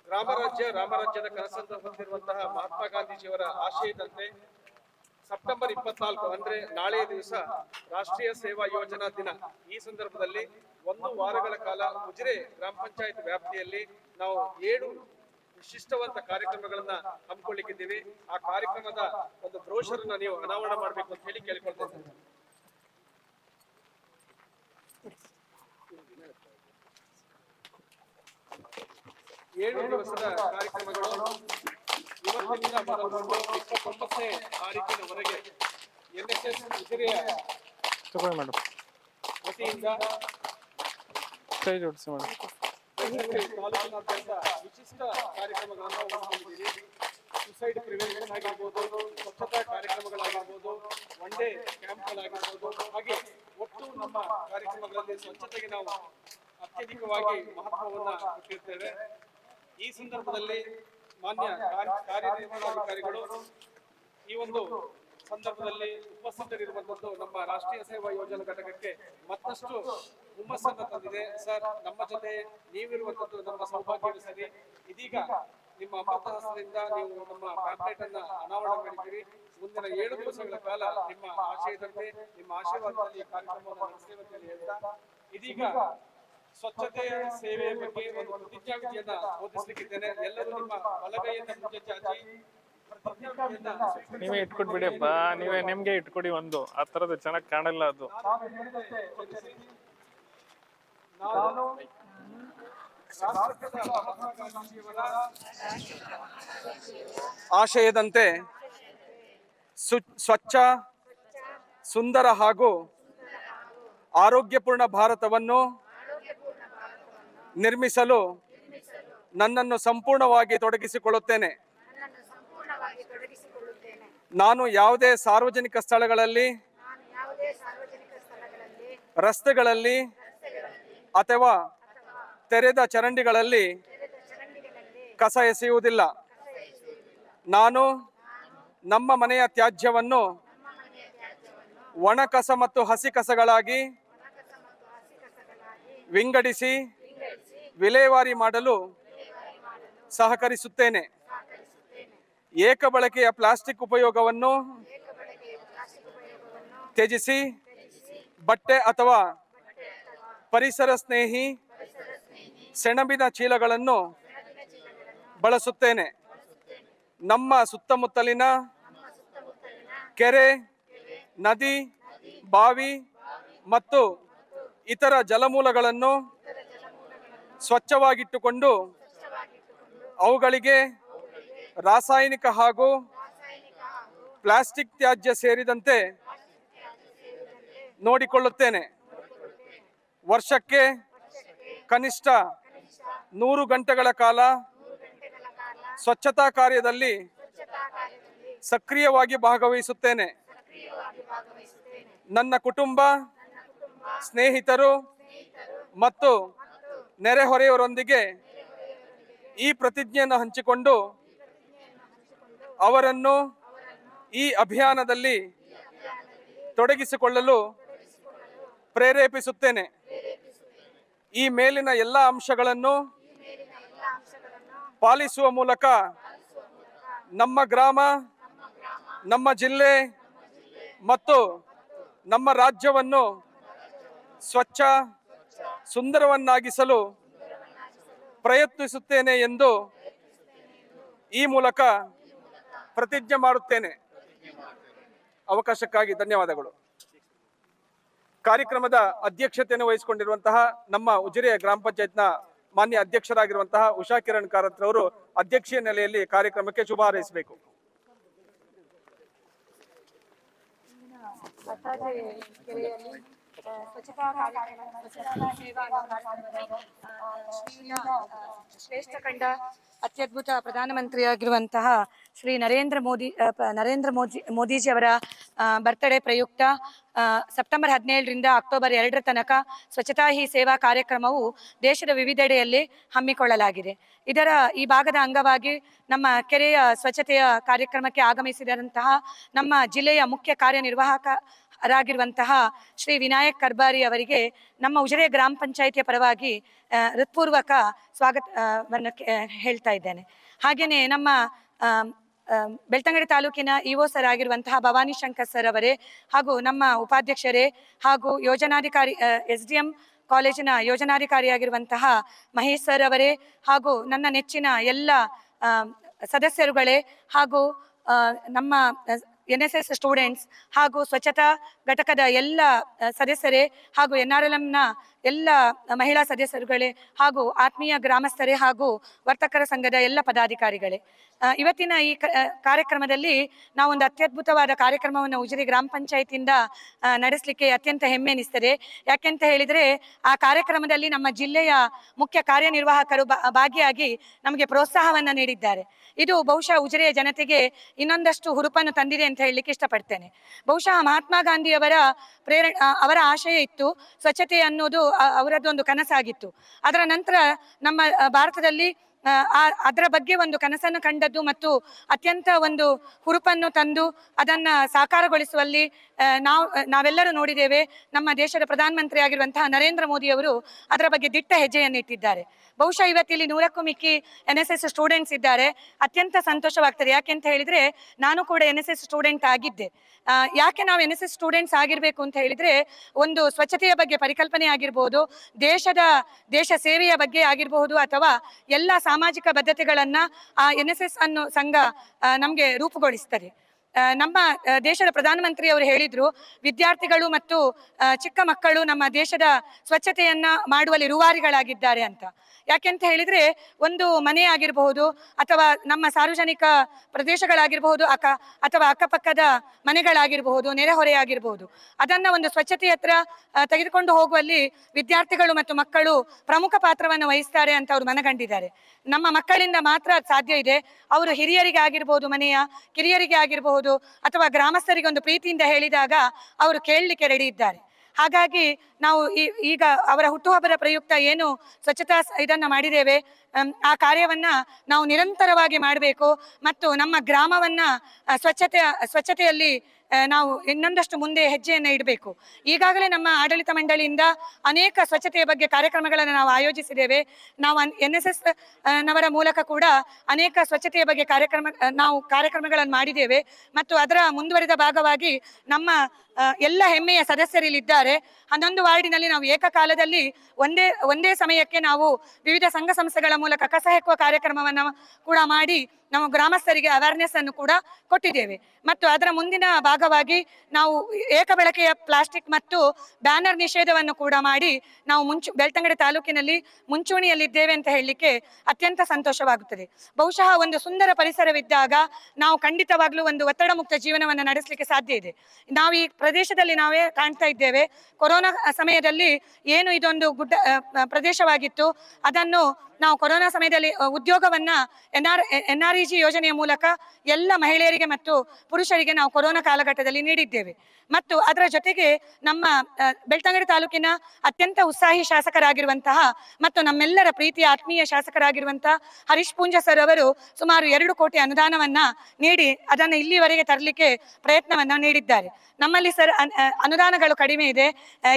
ರಾಮರಾಜ್ಯ ರಾಮರಾಜ್ಯದ ಕನಸನ್ನು ಹೊಂದಿರುವಂತಹ ಮಹಾತ್ಮ ಗಾಂಧೀಜಿಯವರ ಆಶಯದಂತೆ ಸೆಪ್ಟೆಂಬರ್ ಇಪ್ಪತ್ನಾಲ್ಕು ಅಂದ್ರೆ ನಾಳೆ ದಿವಸ ರಾಷ್ಟ್ರೀಯ ಸೇವಾ ಯೋಜನಾ ದಿನ. ಈ ಸಂದರ್ಭದಲ್ಲಿ ಒಂದು ವಾರಗಳ ಕಾಲ ಉಜಿರೆ ಗ್ರಾಮ ಪಂಚಾಯತ್ ವ್ಯಾಪ್ತಿಯಲ್ಲಿ ನಾವು ಏಳು ವಿಶಿಷ್ಟವಂತ ಕಾರ್ಯಕ್ರಮಗಳನ್ನ ಹಮ್ಮಿಕೊಳ್ಳಿಕ್ಕಿದ್ದೀವಿ. ಆ ಕಾರ್ಯಕ್ರಮದ ಒಂದು ಬ್ರೋಷರ್ ಅನ್ನ ನೀವು ಅನಾವರಣ ಮಾಡಬೇಕು ಅಂತ ಹೇಳಿ ಕೇಳಿಕೊಳ್ತೇನೆ ಏಳು ದಿವಸದ ಕಾರ್ಯಕ್ರಮಗಳು. ಇವತ್ತಿನಿಂದ ಮೊದಲುಗೊಂಡು ಇಪ್ಪತ್ತೊಂಬತ್ತನೇ ತಾರೀಕಿನವರೆಗೆ ಎನ್ ಎಸ್ ಎಸ್ ಉಜಿರೆಯ ತಗೊಳ್ಳಿ ಮೇಡಮ್. ವತಿಯಿಂದ ಕೈ ಜೋಡಿಸಿ ಮೇಡಮ್. ತಾಲೂಕಿನಾದ್ಯಂತ ವಿಶಿಷ್ಟ ಕಾರ್ಯಕ್ರಮಗಳನ್ನು ಹಮ್ಮಿಕೊಂಡಿದ್ದೀರಿ. ಸುಸೈಡ್ ಪ್ರಿವೆನ್ಷನ್ ಆಗಿರ್ಬೋದು ಸ್ವಚ್ಛತಾ ಕಾರ್ಯಕ್ರಮಗಳಾಗಿರ್ಬೋದು ಒನ್ ಡೇ ಕ್ಯಾಂಪ್ಗಳಾಗಿರ್ಬೋದು ಹಾಗೆ ಒಟ್ಟು ನಮ್ಮ ಕಾರ್ಯಕ್ರಮಗಳಲ್ಲಿ ಸ್ವಚ್ಛತೆಗೆ ನಾವು ಅತ್ಯಧಿಕವಾಗಿ ಮಹತ್ವವನ್ನು ಕೊಟ್ಟಿರ್ತೇವೆ. ಈ ಸಂದರ್ಭದಲ್ಲಿ ಮಾನ್ಯ ಕಾರ್ಯ- ಕಾರ್ಯನಿರ್ವಹಣಾಧಿಕಾರಿಗಳು, ಈ ಒಂದು ಸಂದರ್ಭದಲ್ಲಿ ಉಪಸ್ಥಿತರಿರುವಂತದ್ದು ನಮ್ಮ ರಾಷ್ಟ್ರೀಯ ಸೇವಾ ಯೋಜನಾ ಘಟಕಕ್ಕೆ ಮತ್ತಷ್ಟು ಹುಮ್ಮಸ್ಸನ್ನ ತಂದಿದೆ. ಸರ್, ನಮ್ಮ ಜೊತೆ ನೀವಿರುವಂತದ್ದು ನಮ್ಮ ಸೌಭಾಗ್ಯವೇ ಸರಿ. ಇದೀಗ ನಿಮ್ಮ ಅಮೃತ ನೀವು ನಮ್ಮ ಪ್ಯಾಂಪ್ಲೆಟ್ ಅನ್ನ ಅನಾವರಣ ಮಾಡಿದ್ದೀರಿ. ಮುಂದಿನ ಏಳು ದಿವಸಗಳ ಕಾಲ ನಿಮ್ಮ ಆಶಯದಂತೆ, ನಿಮ್ಮ ಆಶೀರ್ವಾದದಲ್ಲಿ ಕಾರ್ಯಕ್ರಮವನ್ನು ನಡೆಸ್ತೇವೆ ಅಂತ ಇದೀಗ ಸ್ವಚ್ಛತೆಯ ಸೇವೆಯ ಬಗ್ಗೆ ಒಂದು ಪ್ರತಿಜ್ಞಾವಿಧಿಯನ್ನ ಬೋಧಿಸಲಿಕ್ಕಿದ್ದೇನೆ. ಎಲ್ಲರೂ ನಿಮ್ಮ ಬಲಗೈಯಿಂದ ಮುಂಚೆ ಚಾಚಿ ನೀವೇ ಇಟ್ಕೊಡ್ಬಿಡಿಯಪ್ಪ ನೀವೇ ನಿಮ್ಗೆ ಇಟ್ಕೊಡಿ ಒಂದು. ಆ ಥರದ್ದು ಚೆನ್ನಾಗಿ ಕಾಣಲ್ಲ ಅದು. ನಾನು ಆಶಯದಂತೆ ಸ್ವಚ್ಛ ಸುಂದರ ಹಾಗೂ ಆರೋಗ್ಯಪೂರ್ಣ ಭಾರತವನ್ನು ನಿರ್ಮಿಸಲು ನನ್ನನ್ನು ಸಂಪೂರ್ಣವಾಗಿ ತೊಡಗಿಸಿಕೊಳ್ಳುತ್ತೇನೆ. ನಾನು ಯಾವುದೇ ಸಾರ್ವಜನಿಕ ಸ್ಥಳಗಳಲ್ಲಿ, ರಸ್ತೆಗಳಲ್ಲಿ ಅಥವಾ ತೆರೆದ ಚರಂಡಿಗಳಲ್ಲಿ ಕಸ ಎಸೆಯುವುದಿಲ್ಲ. ನಾನು ನಮ್ಮ ಮನೆಯ ತ್ಯಾಜ್ಯವನ್ನು ಒಣ ಕಸ ಮತ್ತು ಹಸಿ ಕಸಗಳಾಗಿ ವಿಂಗಡಿಸಿ ವಿಲೇವಾರಿ ಮಾಡಲು ಸಹಕರಿಸುತ್ತೇನೆ. ಏಕಬಳಕೆಯ ಪ್ಲಾಸ್ಟಿಕ್ ಉಪಯೋಗವನ್ನು ತ್ಯಜಿಸಿ, ಬಟ್ಟೆ ಅಥವಾ ಪರಿಸರ ಸ್ನೇಹಿ ಸೆಣಬಿನ ಚೀಲಗಳನ್ನು ಬಳಸುತ್ತೇನೆ. ನಮ್ಮ ಸುತ್ತಮುತ್ತಲಿನ ಕೆರೆ, ನದಿ, ಬಾವಿ ಮತ್ತು ಇತರ ಜಲಮೂಲಗಳನ್ನು ಸ್ವಚ್ಛವಾಗಿಟ್ಟುಕೊಂಡು ಅವುಗಳಿಗೆ ರಾಸಾಯನಿಕ ಹಾಗೂ ಪ್ಲಾಸ್ಟಿಕ್ ತ್ಯಾಜ್ಯ ಸೇರಿದಂತೆ ನೋಡಿಕೊಳ್ಳುತ್ತೇನೆ. ವರ್ಷಕ್ಕೆ ಕನಿಷ್ಠ ನೂರು ಗಂಟೆಗಳ ಕಾಲ ಸ್ವಚ್ಛತಾ ಕಾರ್ಯದಲ್ಲಿ ಸಕ್ರಿಯವಾಗಿ ಭಾಗವಹಿಸುತ್ತೇನೆ. ನನ್ನ ಕುಟುಂಬ, ಸ್ನೇಹಿತರು ಮತ್ತು ನೆರೆಹೊರೆಯವರೊಂದಿಗೆ ಈ ಪ್ರತಿಜ್ಞೆಯನ್ನು ಹಂಚಿಕೊಂಡು ಅವರನ್ನು ಈ ಅಭಿಯಾನದಲ್ಲಿ ತೊಡಗಿಸಿಕೊಳ್ಳಲು ಪ್ರೇರೇಪಿಸುತ್ತೇನೆ. ಈ ಮೇಲಿನ ಎಲ್ಲ ಅಂಶಗಳನ್ನು ಪಾಲಿಸುವ ಮೂಲಕ ನಮ್ಮ ಗ್ರಾಮ, ನಮ್ಮ ಜಿಲ್ಲೆ ಮತ್ತು ನಮ್ಮ ರಾಜ್ಯವನ್ನು ಸ್ವಚ್ಛ ಸುಂದರವನ್ನಾಗಿಸಲು ಪ್ರಯತ್ನಿಸುತ್ತೇನೆ ಎಂದು ಈ ಮೂಲಕ ಪ್ರತಿಜ್ಞೆ ಮಾಡುತ್ತೇನೆ. ಅವಕಾಶಕ್ಕಾಗಿ ಧನ್ಯವಾದಗಳು. ಕಾರ್ಯಕ್ರಮದ ಅಧ್ಯಕ್ಷತೆಯನ್ನು ವಹಿಸಿಕೊಂಡಿರುವಂತಹ ನಮ್ಮ ಉಜಿರೆಯ ಗ್ರಾಮ ಪಂಚಾಯತ್ನ ಮಾನ್ಯ ಅಧ್ಯಕ್ಷರಾಗಿರುವಂತಹ ಉಷಾ ಕಿರಣ್ ಕಾರತ್ ಅವರು ಅಧ್ಯಕ್ಷೀಯ ನೆಲೆಯಲ್ಲಿ ಕಾರ್ಯಕ್ರಮಕ್ಕೆ ಶುಭ ಹಾರೈಸಬೇಕು. ಸ್ವಚ್ಛತಾ ಕಾರ್ಯಕ್ರಮ ಶ್ರೇಷ್ಠ ಕಂಡ ಅತ್ಯದ್ಭುತ ಪ್ರಧಾನಮಂತ್ರಿಯಾಗಿರುವಂತಹ ಶ್ರೀ ನರೇಂದ್ರ ಮೋದಿ ನರೇಂದ್ರ ಮೋದಿ ಮೋದಿಜಿ ಅವರ ಬರ್ತ್ಡೇ ಪ್ರಯುಕ್ತ ಸೆಪ್ಟೆಂಬರ್ ಹದಿನೇಳರಿಂದ ಅಕ್ಟೋಬರ್ ಎರಡರ ತನಕ ಸ್ವಚ್ಛತಾ ಹಿ ಸೇವಾ ಕಾರ್ಯಕ್ರಮವು ದೇಶದ ವಿವಿಧೆಡೆಯಲ್ಲಿ ಹಮ್ಮಿಕೊಳ್ಳಲಾಗಿದೆ. ಇದರ ಈ ಭಾಗದ ಅಂಗವಾಗಿ ನಮ್ಮ ಕೆರೆಯ ಸ್ವಚ್ಛತೆಯ ಕಾರ್ಯಕ್ರಮಕ್ಕೆ ಆಗಮಿಸಿದಂತಹ ನಮ್ಮ ಜಿಲ್ಲೆಯ ಮುಖ್ಯ ಕಾರ್ಯನಿರ್ವಾಹಕರಾಗಿರುವಂತಹ ಶ್ರೀ ವಿನಾಯಕ್ ಕರ್ಬಾರಿ ಅವರಿಗೆ ನಮ್ಮ ಉಜರೆ ಗ್ರಾಮ ಪಂಚಾಯಿತಿಯ ಪರವಾಗಿ ಹೃತ್ಪೂರ್ವಕ ಸ್ವಾಗತ ಆ, ವನ್ನ ಕೆ- ಆ, ಹೇಳ್ತಾ ಇದ್ದೇನೆ. ಹಾಗೆಯೇ ನಮ್ಮ ಬೆಳ್ತಂಗಡಿ ತಾಲೂಕಿನ ಇಒ ಸರ್ ಆಗಿರುವಂತಹ ಭವಾನಿ ಶಂಕರ್ ಸರ್ ಅವರೇ ಹಾಗೂ ನಮ್ಮ ಉಪಾಧ್ಯಕ್ಷರೇ ಹಾಗೂ ಯೋಜನಾಧಿಕಾರಿ ಎಸ್ ಡಿ ಎಂ ಕಾಲೇಜಿನ ಯೋಜನಾಧಿಕಾರಿಯಾಗಿರುವಂತಹ ಮಹೇಶ್ ಸರ್ ಅವರೇ ಹಾಗೂ ನನ್ನ ನೆಚ್ಚಿನ ಎಲ್ಲ ಸದಸ್ಯರುಗಳೇ ಹಾಗೂ ನಮ್ಮ ಎನ್ ಎಸ್ ಎಸ್ ಸ್ಟೂಡೆಂಟ್ಸ್ ಹಾಗೂ ಸ್ವಚ್ಛತಾ ಘಟಕದ ಎಲ್ಲ ಸದಸ್ಯರೇ ಹಾಗೂ ಎನ್ ಆರ್ ಎಲ್ ಎಂನ ಎಲ್ಲ ಮಹಿಳಾ ಸದಸ್ಯರುಗಳೇ ಹಾಗೂ ಆತ್ಮೀಯ ಗ್ರಾಮಸ್ಥರೇ ಹಾಗೂ ವರ್ತಕರ ಸಂಘದ ಎಲ್ಲ ಪದಾಧಿಕಾರಿಗಳೇ. ಇವತ್ತಿನ ಈ ಕಾರ್ಯಕ್ರಮದಲ್ಲಿ ನಾವೊಂದು ಅತ್ಯದ್ಭುತವಾದ ಕಾರ್ಯಕ್ರಮವನ್ನು ಉಜಿರಿ ಗ್ರಾಮ ಪಂಚಾಯತಿಯಿಂದ ನಡೆಸಲಿಕ್ಕೆ ಅತ್ಯಂತ ಹೆಮ್ಮೆ ಎನಿಸ್ತದೆ ಯಾಕೆಂತ ಹೇಳಿದರೆ ಆ ಕಾರ್ಯಕ್ರಮದಲ್ಲಿ ನಮ್ಮ ಜಿಲ್ಲೆಯ ಮುಖ್ಯ ಕಾರ್ಯನಿರ್ವಾಹಕರು ಭಾಗಿಯಾಗಿ ನಮಗೆ ಪ್ರೋತ್ಸಾಹವನ್ನು ನೀಡಿದ್ದಾರೆ. ಇದು ಬಹುಶಃ ಉಜಿರೆಯ ಜನತೆಗೆ ಇನ್ನೊಂದಷ್ಟು ಹುರುಪನ್ನು ತಂದಿದೆ ಅಂತ ಹೇಳಲಿಕ್ಕೆ ಇಷ್ಟಪಡ್ತೇನೆ. ಬಹುಶಃ ಮಹಾತ್ಮ ಗಾಂಧಿಯವರ ಪ್ರೇರ ಅವರ ಆಶಯ ಇತ್ತು. ಸ್ವಚ್ಛತೆ ಅನ್ನೋದು ಅವರದ್ದೊಂದು ಕನಸಾಗಿತ್ತು. ಅದರ ನಂತರ ನಮ್ಮ ಭಾರತದಲ್ಲಿ ಅದರ ಬಗ್ಗೆ ಒಂದು ಕನಸನ್ನು ಕಂಡದ್ದು ಮತ್ತು ಅತ್ಯಂತ ಒಂದು ಹುರುಪನ್ನು ತಂದು ಅದನ್ನ ಸಾಕಾರಗೊಳಿಸುವಲ್ಲಿ ನಾವು, ನಾವೆಲ್ಲರೂ ನೋಡಿದ್ದೇವೆ, ನಮ್ಮ ದೇಶದ ಪ್ರಧಾನಮಂತ್ರಿ ಆಗಿರುವಂತಹ ನರೇಂದ್ರ ಮೋದಿ ಅವರು ಅದರ ಬಗ್ಗೆ ದಿಟ್ಟ ಹೆಜ್ಜೆಯನ್ನು ಇಟ್ಟಿದ್ದಾರೆ. ಬಹುಶಃ ಇವತ್ತಿಲ್ಲಿ ನೂರಕ್ಕೂ ಮಿಕ್ಕಿ ಎನ್ ಎಸ್ ಎಸ್ ಸ್ಟೂಡೆಂಟ್ಸ್ ಇದ್ದಾರೆ. ಅತ್ಯಂತ ಸಂತೋಷವಾಗ್ತದೆ. ಯಾಕೆಂತ ಹೇಳಿದ್ರೆ, ನಾನು ಕೂಡ ಎನ್ ಎಸ್ ಎಸ್ ಸ್ಟೂಡೆಂಟ್ ಆಗಿದ್ದೆ. ಯಾಕೆ ನಾವು ಎನ್ ಎಸ್ ಎಸ್ ಸ್ಟೂಡೆಂಟ್ಸ್ ಆಗಿರ್ಬೇಕು ಅಂತ ಹೇಳಿದ್ರೆ, ಒಂದು ಸ್ವಚ್ಛತೆಯ ಬಗ್ಗೆ ಪರಿಕಲ್ಪನೆ ಆಗಿರ್ಬೋದು, ದೇಶದ, ದೇಶ ಸೇವೆಯ ಬಗ್ಗೆ ಆಗಿರಬಹುದು ಅಥವಾ ಎಲ್ಲ ಸಾಮಾಜಿಕ ಬದ್ಧತೆಗಳನ್ನ ಆ ಎನ್ ಎಸ್ ಎಸ್ ಅನ್ನೋ ಸಂಘ ನಮ್ಗೆ ರೂಪುಗೊಳಿಸ್ತದೆ ನಮ್ಮ ದೇಶದ ಪ್ರಧಾನಮಂತ್ರಿ ಅವರು ಹೇಳಿದ್ರು, ವಿದ್ಯಾರ್ಥಿಗಳು ಮತ್ತು ಚಿಕ್ಕ ಮಕ್ಕಳು ನಮ್ಮ ದೇಶದ ಸ್ವಚ್ಛತೆಯನ್ನ ಮಾಡುವಲ್ಲಿ ರೂವಾರಿಗಳಾಗಿದ್ದಾರೆ ಅಂತ. ಯಾಕೆಂತ ಹೇಳಿದ್ರೆ, ಒಂದು ಮನೆ ಆಗಿರಬಹುದು ಅಥವಾ ನಮ್ಮ ಸಾರ್ವಜನಿಕ ಪ್ರದೇಶಗಳಾಗಿರಬಹುದು ಅಕ್ಕ ಅಥವಾ ಅಕ್ಕಪಕ್ಕದ ಮನೆಗಳಾಗಿರಬಹುದು, ನೆರೆಹೊರೆ ಆಗಿರಬಹುದು. ಅದನ್ನ ಒಂದು ಸ್ವಚ್ಛತೆ ಹತ್ರ ತೆಗೆದುಕೊಂಡು ಹೋಗುವಲ್ಲಿ ವಿದ್ಯಾರ್ಥಿಗಳು ಮತ್ತು ಮಕ್ಕಳು ಪ್ರಮುಖ ಪಾತ್ರವನ್ನು ವಹಿಸ್ತಾರೆ ಅಂತ ಅವರು ಮನಗಂಡಿದ್ದಾರೆ. ನಮ್ಮ ಮಕ್ಕಳಿಂದ ಮಾತ್ರ ಸಾಧ್ಯ ಇದೆ. ಅವರು ಹಿರಿಯರಿಗೆ ಆಗಿರಬಹುದು ಮನೆಯ, ಕಿರಿಯರಿಗೆ ಆಗಿರಬಹುದು ಅಥವಾ ಗ್ರಾಮಸ್ಥರಿಗೆ ಒಂದು ಪ್ರೀತಿಯಿಂದ ಹೇಳಿದಾಗ ಅವರು ಕೇಳಲಿಕ್ಕೆ ರೆಡಿ ಇದ್ದಾರೆ. ಹಾಗಾಗಿ ನಾವು ಈಗ ಅವರ ಹುಟ್ಟುಹಬ್ಬದ ಪ್ರಯುಕ್ತ ಏನು ಸ್ವಚ್ಛತಾ ಇದನ್ನು ಮಾಡಿದ್ದೇವೆ. ಆ ಕಾರ್ಯವನ್ನ ನಾವು ನಿರಂತರವಾಗಿ ಮಾಡಬೇಕು ಮತ್ತು ನಮ್ಮ ಗ್ರಾಮವನ್ನ ಸ್ವಚ್ಛತೆ ಸ್ವಚ್ಛತೆಯಲ್ಲಿ ನಾವು ಇನ್ನೊಂದಷ್ಟು ಮುಂದೆ ಹೆಜ್ಜೆಯನ್ನು ಇಡಬೇಕು. ಈಗಾಗಲೇ ನಮ್ಮ ಆಡಳಿತ ಮಂಡಳಿಯಿಂದ ಅನೇಕ ಸ್ವಚ್ಛತೆಯ ಬಗ್ಗೆ ಕಾರ್ಯಕ್ರಮಗಳನ್ನು ನಾವು ಆಯೋಜಿಸಿದ್ದೇವೆ. ನಾವು ಎನ್ ಎಸ್ ಎಸ್ ನವರ ಮೂಲಕ ಕೂಡ ಅನೇಕ ಸ್ವಚ್ಛತೆಯ ಬಗ್ಗೆ ಕಾರ್ಯಕ್ರಮ ನಾವು ಕಾರ್ಯಕ್ರಮಗಳನ್ನು ಮಾಡಿದ್ದೇವೆ. ಮತ್ತು ಅದರ ಮುಂದುವರಿದ ಭಾಗವಾಗಿ ನಮ್ಮ ಎಲ್ಲ ಹೆಮ್ಮೆಯ ಸದಸ್ಯರಿಲ್ಲಿದ್ದಾರೆ. ಹನ್ನೊಂದು ವಾರ್ಡಿನಲ್ಲಿ ನಾವು ಏಕಕಾಲದಲ್ಲಿ ಒಂದೇ ಒಂದೇ ಸಮಯಕ್ಕೆ ನಾವು ವಿವಿಧ ಸಂಘ ಸಂಸ್ಥೆಗಳ ಮೂಲಕ ಕಸ ಹೆಕ್ಕುವ ಕಾರ್ಯಕ್ರಮವನ್ನು ಕೂಡ ಮಾಡಿ ನಾವು ಗ್ರಾಮಸ್ಥರಿಗೆ ಅವೇರ್ನೆಸ್ ಅನ್ನು ಕೂಡ ಕೊಟ್ಟಿದ್ದೇವೆ. ಮತ್ತು ಅದರ ಮುಂದಿನ ಭಾಗವಾಗಿ ನಾವು ಏಕಬಳಕೆಯ ಪ್ಲಾಸ್ಟಿಕ್ ಮತ್ತು ಬ್ಯಾನರ್ ನಿಷೇಧವನ್ನು ಕೂಡ ಮಾಡಿ ನಾವು ಮುಂಚು, ಬೆಳ್ತಂಗಡಿ ತಾಲೂಕಿನಲ್ಲಿ ಮುಂಚೂಣಿಯಲ್ಲಿದ್ದೇವೆ ಅಂತ ಹೇಳಲಿಕ್ಕೆ ಅತ್ಯಂತ ಸಂತೋಷವಾಗುತ್ತದೆ. ಬಹುಶಃ ಒಂದು ಸುಂದರ ಪರಿಸರವಿದ್ದಾಗ ನಾವು ಖಂಡಿತವಾಗ್ಲೂ ಒಂದು ಒತ್ತಡ ಮುಕ್ತ ಜೀವನವನ್ನು ನಡೆಸಲಿಕ್ಕೆ ಸಾಧ್ಯ ಇದೆ. ನಾವು ಈ ಪ್ರದೇಶದಲ್ಲಿ ನಾವೇ ಕಾಣ್ತಾ ಇದ್ದೇವೆ. ಕೊರೋನಾ ಸಮಯದಲ್ಲಿ ಏನು ಇದೊಂದು ಗುಡ್ಡ ಪ್ರದೇಶವಾಗಿತ್ತು, ಅದನ್ನು ನಾವು ಕೊರೋನಾ ಸಮಯದಲ್ಲಿ ಉದ್ಯೋಗವನ್ನ N R N R E G ಯೋಜನೆಯ ಮೂಲಕ ಎಲ್ಲ ಮಹಿಳೆಯರಿಗೆ ಮತ್ತು ಪುರುಷರಿಗೆ ನಾವು ಕೊರೋನಾ ಕಾಲಘಟ್ಟದಲ್ಲಿ ನೀಡಿದ್ದೇವೆ. ಮತ್ತು ಅದರ ಜೊತೆಗೆ ನಮ್ಮ ಬೆಳ್ತಂಗಡಿ ತಾಲೂಕಿನ ಅತ್ಯಂತ ಉತ್ಸಾಹಿ ಶಾಸಕರಾಗಿರುವಂತಹ ಮತ್ತು ನಮ್ಮೆಲ್ಲರ ಪ್ರೀತಿಯ ಆತ್ಮೀಯ ಶಾಸಕರಾಗಿರುವಂತಹ ಹರೀಶ್ ಪೂಂಜ ಸರ್ ಅವರು ಸುಮಾರು ಎರಡು ಕೋಟಿ ಅನುದಾನವನ್ನ ನೀಡಿ ಅದನ್ನು ಇಲ್ಲಿವರೆಗೆ ತರಲಿಕ್ಕೆ ಪ್ರಯತ್ನವನ್ನ ನೀಡಿದ್ದಾರೆ. ನಮ್ಮಲ್ಲಿ ಸರ್ ಅನುದಾನಗಳು ಕಡಿಮೆ ಇದೆ.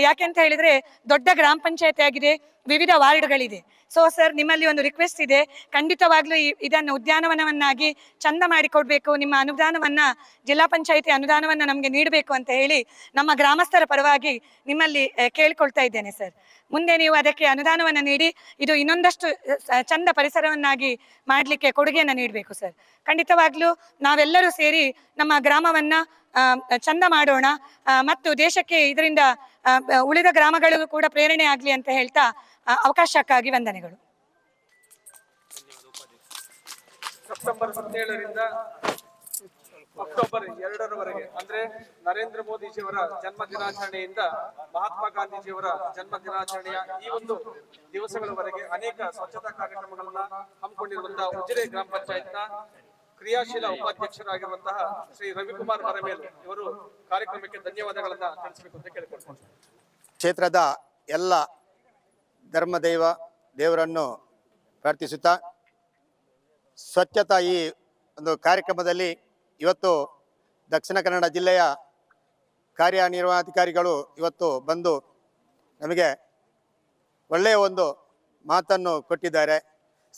ಯಾಕೆ ಅಂತ ಹೇಳಿದ್ರೆ ದೊಡ್ಡ ಗ್ರಾಮ ಪಂಚಾಯತಿ ಆಗಿದೆ ವಿವಿಧ ವಾರ್ಡ್ಗಳಿದೆ. ಸೊ ಸರ್ ನಿಮ್ಮಲ್ಲಿ ಒಂದು ರಿಕ್ವೆಸ್ಟ್ ಇದೆ. ಖಂಡಿತವಾಗ್ಲೂ ಇದನ್ನು ಉದ್ಯಾನವನವನ್ನಾಗಿ ಚಂದ ಮಾಡಿಕೊಡ್ಬೇಕು. ನಿಮ್ಮ ಅನುದಾನವನ್ನ, ಜಿಲ್ಲಾ ಪಂಚಾಯಿತಿ ಅನುದಾನವನ್ನ ನಮಗೆ ನೀಡಬೇಕು ಅಂತ ಹೇಳಿ ನಮ್ಮ ಗ್ರಾಮಸ್ಥರ ಪರವಾಗಿ ನಿಮ್ಮಲ್ಲಿ ಕೇಳಿಕೊಳ್ತಾ ಇದ್ದೇನೆ ಸರ್. ಮುಂದೆ ನೀವು ಅದಕ್ಕೆ ಅನುದಾನವನ್ನ ನೀಡಿ, ಇದು ಇನ್ನೊಂದಷ್ಟು ಚಂದ ಪರಿಸರವನ್ನಾಗಿ ಮಾಡಲಿಕ್ಕೆ ಕೊಡುಗೆಯನ್ನು ನೀಡಬೇಕು ಸರ್. ಖಂಡಿತವಾಗ್ಲೂ ನಾವೆಲ್ಲರೂ ಸೇರಿ ನಮ್ಮ ಗ್ರಾಮವನ್ನ ಚಂದ ಮಾಡೋಣ ಮತ್ತು ದೇಶಕ್ಕೆ ಇದರಿಂದ ಉಳಿದ ಗ್ರಾಮಗಳಿಗೂ ಕೂಡ ಪ್ರೇರಣೆ ಆಗಲಿ ಅಂತ ಹೇಳ್ತಾ ಅವಕಾಶಕ್ಕಾಗಿ ವಂದನೆಗಳು. ಸೆಪ್ಟೆಂಬರ್ ಹದಿನೇಳರಿಂದ ಅಕ್ಟೋಬರ್ ಎರಡರವರೆಗೆ, ಅಂದ್ರೆ ನರೇಂದ್ರ ಮೋದಿಜಿಯವರ ಜನ್ಮ ದಿನಾಚರಣೆಯಿಂದ ಮಹಾತ್ಮ ಗಾಂಧೀಜಿಯವರ ಜನ್ಮ ದಿನಾಚರಣೆಯ ಈ ಒಂದು ದಿವಸಗಳವರೆಗೆ ಅನೇಕ ಸ್ವಚ್ಛತಾ ಕಾರ್ಯಕ್ರಮಗಳನ್ನ ಹಮ್ಮಿಕೊಂಡಿರುವಂತಹ ಉಜಿರೆ ಗ್ರಾಮ ಪಂಚಾಯತ್ನ ಕ್ರಿಯಾಶೀಲ ಉಪಾಧ್ಯಕ್ಷರಾಗಿರುವಂತಹ ಶ್ರೀ ರವಿಕುಮಾರ್ ಮರಮೇಲು ಇವರು ಕಾರ್ಯಕ್ರಮಕ್ಕೆ ಧನ್ಯವಾದಗಳನ್ನ ತಿಳಿಸಬೇಕು ಅಂತ ಕೇಳಿಕೊಳ್ತಾರೆ ಕ್ಷೇತ್ರದ ಎಲ್ಲ ಧರ್ಮದೈವ ದೇವರನ್ನು ಪ್ರಾರ್ಥಿಸುತ್ತಾ, ಸ್ವಚ್ಛತಾ ಈ ಒಂದು ಕಾರ್ಯಕ್ರಮದಲ್ಲಿ ಇವತ್ತು ದಕ್ಷಿಣ ಕನ್ನಡ ಜಿಲ್ಲೆಯ ಕಾರ್ಯನಿರ್ವಹಣಾಧಿಕಾರಿಗಳು ಇವತ್ತು ಬಂದು ನಮಗೆ ಒಳ್ಳೆಯ ಒಂದು ಮಾತನ್ನು ಕೊಟ್ಟಿದ್ದಾರೆ.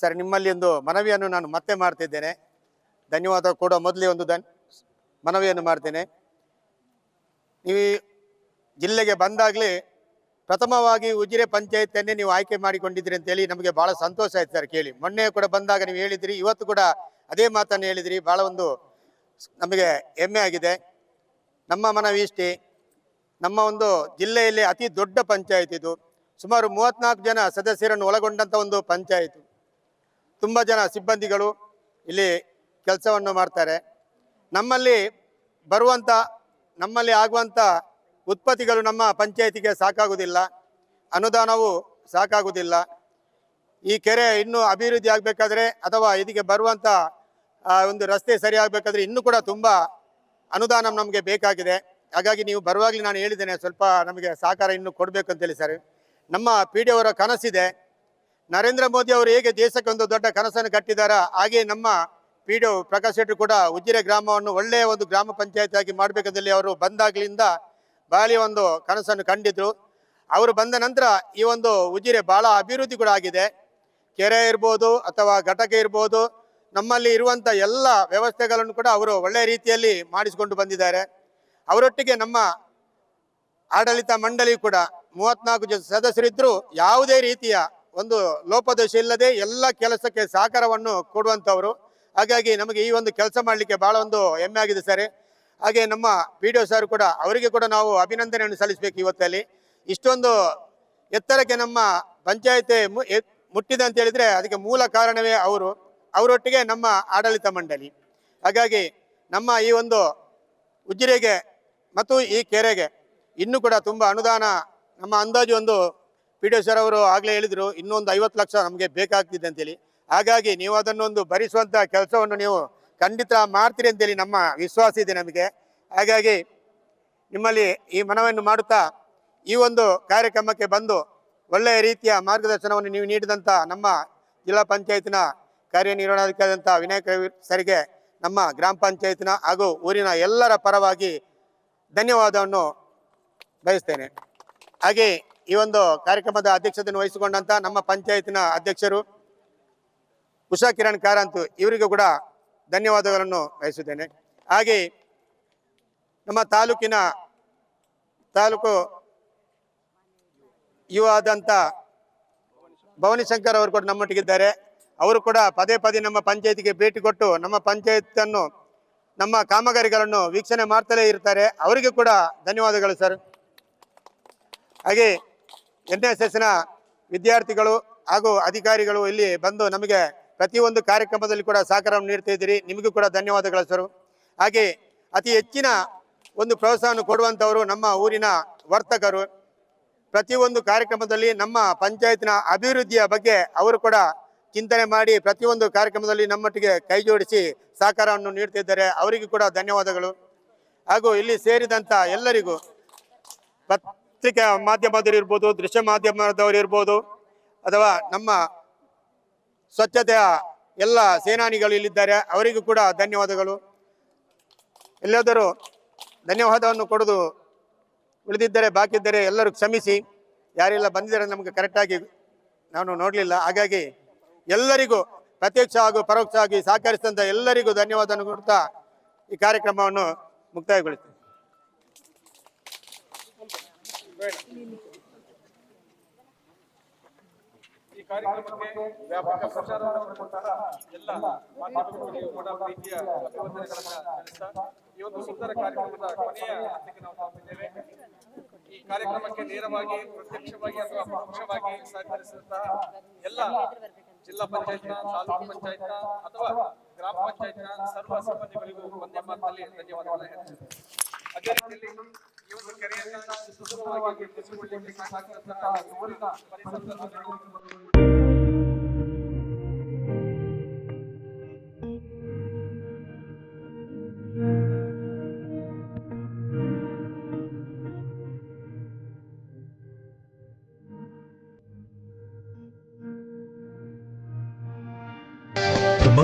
ಸರ್, ನಿಮ್ಮಲ್ಲಿ ಒಂದು ಮನವಿಯನ್ನು ನಾನು ಮತ್ತೆ ಮಾಡ್ತಿದ್ದೇನೆ. ಧನ್ಯವಾದ ಕೂಡ ಮೊದಲೇ ಒಂದು ದನ್ ಮನವಿಯನ್ನು ಮಾಡ್ತೇನೆ. ನೀವು ಜಿಲ್ಲೆಗೆ ಬಂದಾಗಲೇ ಪ್ರಥಮವಾಗಿ ಉಜಿರೆ ಪಂಚಾಯತಿಯನ್ನೇ ನೀವು ಆಯ್ಕೆ ಮಾಡಿಕೊಂಡಿದ್ದೀರಿ ಅಂತೇಳಿ ನಮಗೆ ಭಾಳ ಸಂತೋಷ ಆಯ್ತು ಸರ್ ಕೇಳಿ. ಮೊನ್ನೆ ಕೂಡ ಬಂದಾಗ ನೀವು ಹೇಳಿದಿರಿ, ಇವತ್ತು ಕೂಡ ಅದೇ ಮಾತನ್ನು ಹೇಳಿದಿರಿ. ಭಾಳ ಒಂದು ನಮಗೆ ಹೆಮ್ಮೆ ಆಗಿದೆ. ನಮ್ಮ ಮನವಿ ಇಷ್ಟೇ ನಮ್ಮ ಒಂದು ಜಿಲ್ಲೆಯಲ್ಲಿ ಅತಿ ದೊಡ್ಡ ಪಂಚಾಯತ್ ಇದು. ಸುಮಾರು ಮೂವತ್ನಾಲ್ಕು ಜನ ಸದಸ್ಯರನ್ನು ಒಳಗೊಂಡಂಥ ಒಂದು ಪಂಚಾಯತ್. ತುಂಬ ಜನ ಸಿಬ್ಬಂದಿಗಳು ಇಲ್ಲಿ ಕೆಲಸವನ್ನು ಮಾಡ್ತಾರೆ. ನಮ್ಮಲ್ಲಿ ಬರುವಂಥ ನಮ್ಮಲ್ಲಿ ಆಗುವಂಥ ಉತ್ಪತ್ತಿಗಳು ನಮ್ಮ ಪಂಚಾಯತಿಗೆ ಸಾಕಾಗುವುದಿಲ್ಲ. ಅನುದಾನವು ಸಾಕಾಗುವುದಿಲ್ಲ. ಈ ಕೆರೆ ಇನ್ನೂ ಅಭಿವೃದ್ಧಿ ಆಗಬೇಕಾದ್ರೆ ಅಥವಾ ಇದಕ್ಕೆ ಬರುವಂಥ ಆ, ಒಂದು ರಸ್ತೆ ಸರಿಯಾಗಬೇಕಾದ್ರೆ ಇನ್ನೂ ಕೂಡ ತುಂಬ ಅನುದಾನ ನಮಗೆ ಬೇಕಾಗಿದೆ. ಹಾಗಾಗಿ ನೀವು ಬರುವಾಗಲೇ ನಾನು ಹೇಳಿದ್ದೇನೆ ಸ್ವಲ್ಪ ನಮಗೆ ಸಹಕಾರ ಇನ್ನು ಕೊಡಬೇಕು ಅಂತೇಳಿ ಸರ್. ನಮ್ಮ ಪಿ ಡಿ ಅವರ ಕನಸಿದೆ. ನರೇಂದ್ರ ಮೋದಿ ಅವರು ಹೇಗೆ ದೇಶಕ್ಕೆ ಒಂದು ದೊಡ್ಡ ಕನಸನ್ನು ಕಟ್ಟಿದಾರ ಹಾಗೆ ನಮ್ಮ ಪಿ ಡಿ ಪ್ರಕಾಶ್ ಶೆಟ್ಟಿ ಕೂಡ ಉಜಿರೆ ಗ್ರಾಮವನ್ನು ಒಳ್ಳೆಯ ಒಂದು ಗ್ರಾಮ ಪಂಚಾಯತ್ ಆಗಿ ಮಾಡಬೇಕಂತೇಳಿ ಅವರು ಬಂದಾಗ್ಲಿಂದ ಬಾಳಿ ಒಂದು ಕನಸನ್ನು ಕಂಡಿದ್ರು. ಅವರು ಬಂದ ನಂತರ ಈ ಒಂದು ಉಜಿರೆ ಬಹಳ ಅಭಿವೃದ್ಧಿ ಕೂಡ ಆಗಿದೆ. ಕೆರೆ ಇರ್ಬೋದು ಅಥವಾ ಘಟಕ ಇರ್ಬೋದು ನಮ್ಮಲ್ಲಿ ಇರುವಂಥ ಎಲ್ಲ ವ್ಯವಸ್ಥೆಗಳನ್ನು ಕೂಡ ಅವರು ಒಳ್ಳೆಯ ರೀತಿಯಲ್ಲಿ ಮಾಡಿಸಿಕೊಂಡು ಬಂದಿದ್ದಾರೆ. ಅವರೊಟ್ಟಿಗೆ ನಮ್ಮ ಆಡಳಿತ ಮಂಡಳಿ ಕೂಡ ಮೂವತ್ನಾಲ್ಕು ಜನ ಸದಸ್ಯರಿದ್ದರೂ ಯಾವುದೇ ರೀತಿಯ ಒಂದು ಲೋಪದೋಷ ಇಲ್ಲದೆ ಎಲ್ಲ ಕೆಲಸಕ್ಕೆ ಸಹಕಾರವನ್ನು ಕೊಡುವಂಥವರು. ಹಾಗಾಗಿ ನಮಗೆ ಈ ಒಂದು ಕೆಲಸ ಮಾಡಲಿಕ್ಕೆ ಭಾಳ ಒಂದು ಹೆಮ್ಮೆ ಆಗಿದೆ ಸರ್. ಹಾಗೆ ನಮ್ಮ ಪಿ ಡಿ ಸರ್ ಕೂಡ ಅವರಿಗೆ ಕೂಡ ನಾವು ಅಭಿನಂದನೆಯನ್ನು ಸಲ್ಲಿಸಬೇಕು ಇವತ್ತಲ್ಲಿ. ಇಷ್ಟೊಂದು ಎತ್ತರಕ್ಕೆ ನಮ್ಮ ಪಂಚಾಯತಿ ಮುಟ್ಟಿದೆ ಅಂತ ಹೇಳಿದ್ರೆ ಅದಕ್ಕೆ ಮೂಲ ಕಾರಣವೇ ಅವರು. ಅವರೊಟ್ಟಿಗೆ ನಮ್ಮ ಆಡಳಿತ ಮಂಡಳಿ. ಹಾಗಾಗಿ ನಮ್ಮ ಈ ಒಂದು ಉಜಿರೆಗೆ ಮತ್ತು ಈ ಕೆರೆಗೆ ಇನ್ನೂ ಕೂಡ ತುಂಬ ಅನುದಾನ ನಮ್ಮ ಅಂದಾಜು ಒಂದು ಪಿ ಡಿ ಸರ್ ಅವರು ಆಗಲೇ ಹೇಳಿದರು, ಇನ್ನೊಂದು ಐವತ್ತು ಲಕ್ಷ ನಮಗೆ ಬೇಕಾಗ್ತಿದೆ ಅಂತೇಳಿ. ಹಾಗಾಗಿ ನೀವು ಅದನ್ನೊಂದು ಭರಿಸುವಂಥ ಕೆಲಸವನ್ನು ನೀವು ಖಂಡಿತ ಮಾಡ್ತೀರಿ ಅಂತೇಳಿ ನಮ್ಮ ವಿಶ್ವಾಸ ಇದೆ ನಮಗೆ. ಹಾಗಾಗಿ ನಿಮ್ಮಲ್ಲಿ ಈ ಮನವನ್ನು ಮಾಡುತ್ತಾ ಈ ಒಂದು ಕಾರ್ಯಕ್ರಮಕ್ಕೆ ಬಂದು ಒಳ್ಳೆಯ ರೀತಿಯ ಮಾರ್ಗದರ್ಶನವನ್ನು ನೀವು ನೀಡಿದಂಥ ನಮ್ಮ ಜಿಲ್ಲಾ ಪಂಚಾಯತಿನ ಕಾರ್ಯನಿರ್ವಹಣಾಧಿಕಾರಿಯಾದಂಥ ವಿನಾಯಕ ಸರಿಗೆ ನಮ್ಮ ಗ್ರಾಮ ಪಂಚಾಯತ್ನ ಹಾಗೂ ಊರಿನ ಎಲ್ಲರ ಪರವಾಗಿ ಧನ್ಯವಾದವನ್ನು ಬಯಸ್ತೇನೆ. ಹಾಗೆ ಈ ಒಂದು ಕಾರ್ಯಕ್ರಮದ ಅಧ್ಯಕ್ಷತೆಯನ್ನು ವಹಿಸಿಕೊಂಡಂತ ನಮ್ಮ ಪಂಚಾಯತ್ನ ಅಧ್ಯಕ್ಷರು ಉಷಾ ಕಿರಣ್ ಕಾರಂತ್ ಇವರಿಗೂ ಕೂಡ ಧನ್ಯವಾದಗಳನ್ನು ಬಯಸುತ್ತೇನೆ. ಹಾಗೆ ನಮ್ಮ ತಾಲೂಕಿನ ತಾಲೂಕು ಯುವ ಆದಂಥ ಭವನಿಶಂಕರ್ ಅವರು ಕೂಡ ನಮ್ಮೊಟ್ಟಿಗಿದ್ದಾರೆ. ಅವರು ಕೂಡ ಪದೇ ಪದೇ ನಮ್ಮ ಪಂಚಾಯತಿಗೆ ಭೇಟಿ ಕೊಟ್ಟು ನಮ್ಮ ಪಂಚಾಯತನ್ನು, ನಮ್ಮ ಕಾಮಗಾರಿಗಳನ್ನು ವೀಕ್ಷಣೆ ಮಾಡ್ತಲೇ ಇರ್ತಾರೆ. ಅವರಿಗೆ ಕೂಡ ಧನ್ಯವಾದಗಳು ಸರ್. ಹಾಗೆ ಎನ್ ಎಸ್ ಎಸ್ನ ವಿದ್ಯಾರ್ಥಿಗಳು ಹಾಗೂ ಅಧಿಕಾರಿಗಳು ಇಲ್ಲಿ ಬಂದು ನಮಗೆ ಪ್ರತಿಯೊಂದು ಕಾರ್ಯಕ್ರಮದಲ್ಲಿ ಕೂಡ ಸಹಕಾರವನ್ನು ನೀಡ್ತಾ ಇದ್ದೀರಿ. ನಿಮಗೂ ಕೂಡ ಧನ್ಯವಾದಗಳು ಸರ್. ಹಾಗೆ ಅತಿ ಹೆಚ್ಚಿನ ಒಂದು ಪ್ರೋತ್ಸಾಹವನ್ನು ಕೊಡುವಂಥವರು ನಮ್ಮ ಊರಿನ ವರ್ತಕರು. ಪ್ರತಿಯೊಂದು ಕಾರ್ಯಕ್ರಮದಲ್ಲಿ ನಮ್ಮ ಪಂಚಾಯತ್ನ ಅಭಿವೃದ್ಧಿಯ ಬಗ್ಗೆ ಅವರು ಕೂಡ ಚಿಂತನೆ ಮಾಡಿ ಪ್ರತಿಯೊಂದು ಕಾರ್ಯಕ್ರಮದಲ್ಲಿ ನಮ್ಮೊಟ್ಟಿಗೆ ಕೈ ಜೋಡಿಸಿ ಸಹಕಾರವನ್ನು ನೀಡ್ತಿದ್ದಾರೆ. ಅವರಿಗೂ ಕೂಡ ಧನ್ಯವಾದಗಳು. ಹಾಗೂ ಇಲ್ಲಿ ಸೇರಿದಂಥ ಎಲ್ಲರಿಗೂ ಪತ್ರಿಕಾ ಮಾಧ್ಯಮದವರು ಇರ್ಬೋದು, ದೃಶ್ಯ ಮಾಧ್ಯಮದವರು ಇರ್ಬೋದು, ಅಥವಾ ನಮ್ಮ ಸ್ವಚ್ಛತೆಯ ಎಲ್ಲ ಸೇನಾನಿಗಳು ಇಲ್ಲಿದ್ದಾರೆ, ಅವರಿಗೂ ಕೂಡ ಧನ್ಯವಾದಗಳು. ಎಲ್ಲಾದರೂ ಧನ್ಯವಾದವನ್ನು ಕೊಡೋದು ಉಳಿದಿದ್ದರೆ ಬಾಕಿ ಇದ್ದರೆ ಎಲ್ಲರೂ ಕ್ಷಮಿಸಿ. ಯಾರೆಲ್ಲ ಬಂದಿದ್ದಾರೆ ನಮಗೆ ಕರೆಕ್ಟಾಗಿ ನಾನು ನೋಡಲಿಲ್ಲ. ಹಾಗಾಗಿ ಎಲ್ಲರಿಗೂ ಪ್ರತ್ಯಕ್ಷ ಹಾಗೂ ಪರೋಕ್ಷವಾಗಿ ಸಹಕರಿಸಿದಂಥ ಎಲ್ಲರಿಗೂ ಧನ್ಯವಾದ ಕೊಡ್ತಾ ಈ ಕಾರ್ಯಕ್ರಮವನ್ನು ಮುಕ್ತಾಯಗೊಳಿಸ್ತೀನಿ. ಈ ಕಾರ್ಯಕ್ರಮಕ್ಕೆ ನೇರವಾಗಿ, ಪ್ರತ್ಯಕ್ಷವಾಗಿ ಅಥವಾ ಪರೋಕ್ಷವಾಗಿ ಸಹಕರಿಸಿದಂತಹ ಎಲ್ಲ ಜಿಲ್ಲಾ ಪಂಚಾಯತ್ನ ತಾಲೂಕು ಪಂಚಾಯತ್ನ ಅಥವಾ ಗ್ರಾಮ ಪಂಚಾಯತ್ನ ಸರ್ವ ಸಿಬ್ಬಂದಿಗಳಿಗೂ ಒಂದೇ ಮಾತಿನಲ್ಲಿ ಧನ್ಯವಾದಗಳನ್ನು ಹೇಳ್ತೇನೆ ಅದೇ ರೀತಿಯಲ್ಲಿ ಈ ಒಂದು ಕೆರೆಯನ್ನ ಸುಸೂತ್ರವಾಗಿ ನಿರ್ಮಿಸಿಕೊಳ್ಳಲಿಕ್ಕೆ ಸಾಕಾದಂತಹ ಈ ಊರಿನ ಪರಿಸರದ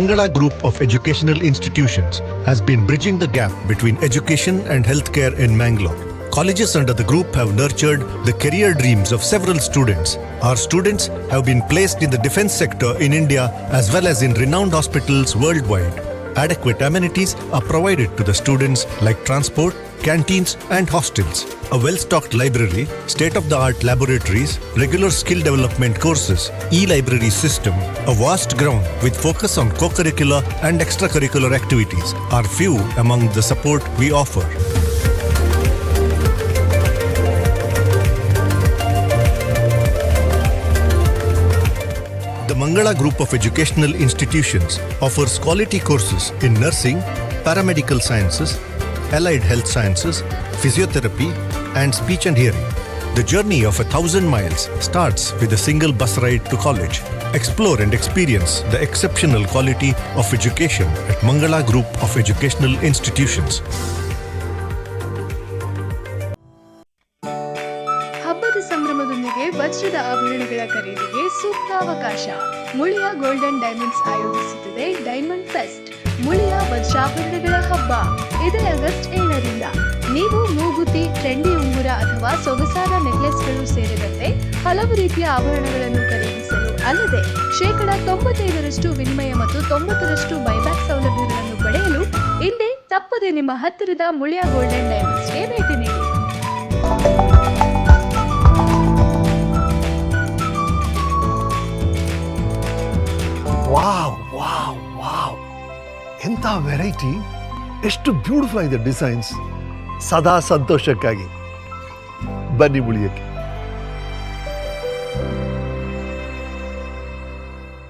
Mangala Group of Educational Institutions has been bridging the gap between education and healthcare in Mangalore. Colleges under the group have nurtured the career dreams of several students. Our students have been placed in the defense sector in India as well as in renowned hospitals worldwide. Adequate amenities are provided to the students like transport, canteens, and hostels. A well stocked library, state of the art laboratories, regular skill development courses, e library system, a vast ground with focus on co curricular and extracurricular activities are few among the support we offer. The Mangala Group of Educational Institutions offers quality courses in nursing, paramedical sciences, allied health sciences, physiotherapy, and speech and hearing. The journey of a thousand miles starts with a single bus ride to college. Explore and experience the exceptional quality of education at Mangala Group of Educational Institutions. ಹಬ್ಬದ ಸಂಭ್ರಮದೊಂದಿಗೆ ವಜ್ರದ ಆಭರಣಗಳ ಖರೀದಿಗೆ ಸೂಕ್ತ ಅವಕಾಶ Muliya golden diamonds ಆಯೋಜಿಸುತ್ತಿದೆ diamond fest Muliya ವಜ್ರಾಭರಣಗಳ ಹಬ್ಬ. ಇದೇ ಆಗಸ್ಟ್ ಏಳರಿಂದ. ನೀವು ಮೂಗುತಿ ಟ್ರೆಂಡಿ ಉಂಗುರ ಅಥವಾ ಸೊಗಸಾದ ನೆಕ್ಲೆಸ್ಗಳು ಸೇರಿದಂತೆ ಹಲವು ರೀತಿಯ ಆಭರಣಗಳನ್ನು ಖರೀದಿಸಲು ಅಲ್ಲದೆ ಶೇಕಡ ತೊಂಬತ್ತೈದರಷ್ಟು ವಿನಿಮಯ ಮತ್ತು ತೊಂಬತ್ತರಷ್ಟು ಬೈಬ್ಯಾಕ್ ಸೌಲಭ್ಯಗಳನ್ನು ಪಡೆಯಲು ಇಲ್ಲಿ ತಪ್ಪದೆ ನಿಮ್ಮ ಹತ್ತಿರದ ಮುಳಿಯ ಗೋಲ್ಡನ್ ಡೈಮಂಡ್ಸ್ಗೆ ಭೇಟಿ ನೀಡಿ. ವಾವ್! ಎಂಥ ವೆರೈಟಿ ಎಷ್ಟು ಬ್ಯೂಟಿಫುಲ್ ಆಗಿದೆ ಡಿಸೈನ್ಸ್ ಸದಾ ಸಂತೋಷಕ್ಕಾಗಿ. ಬನ್ನಿ ಉಳಿಯಕ್ಕೆ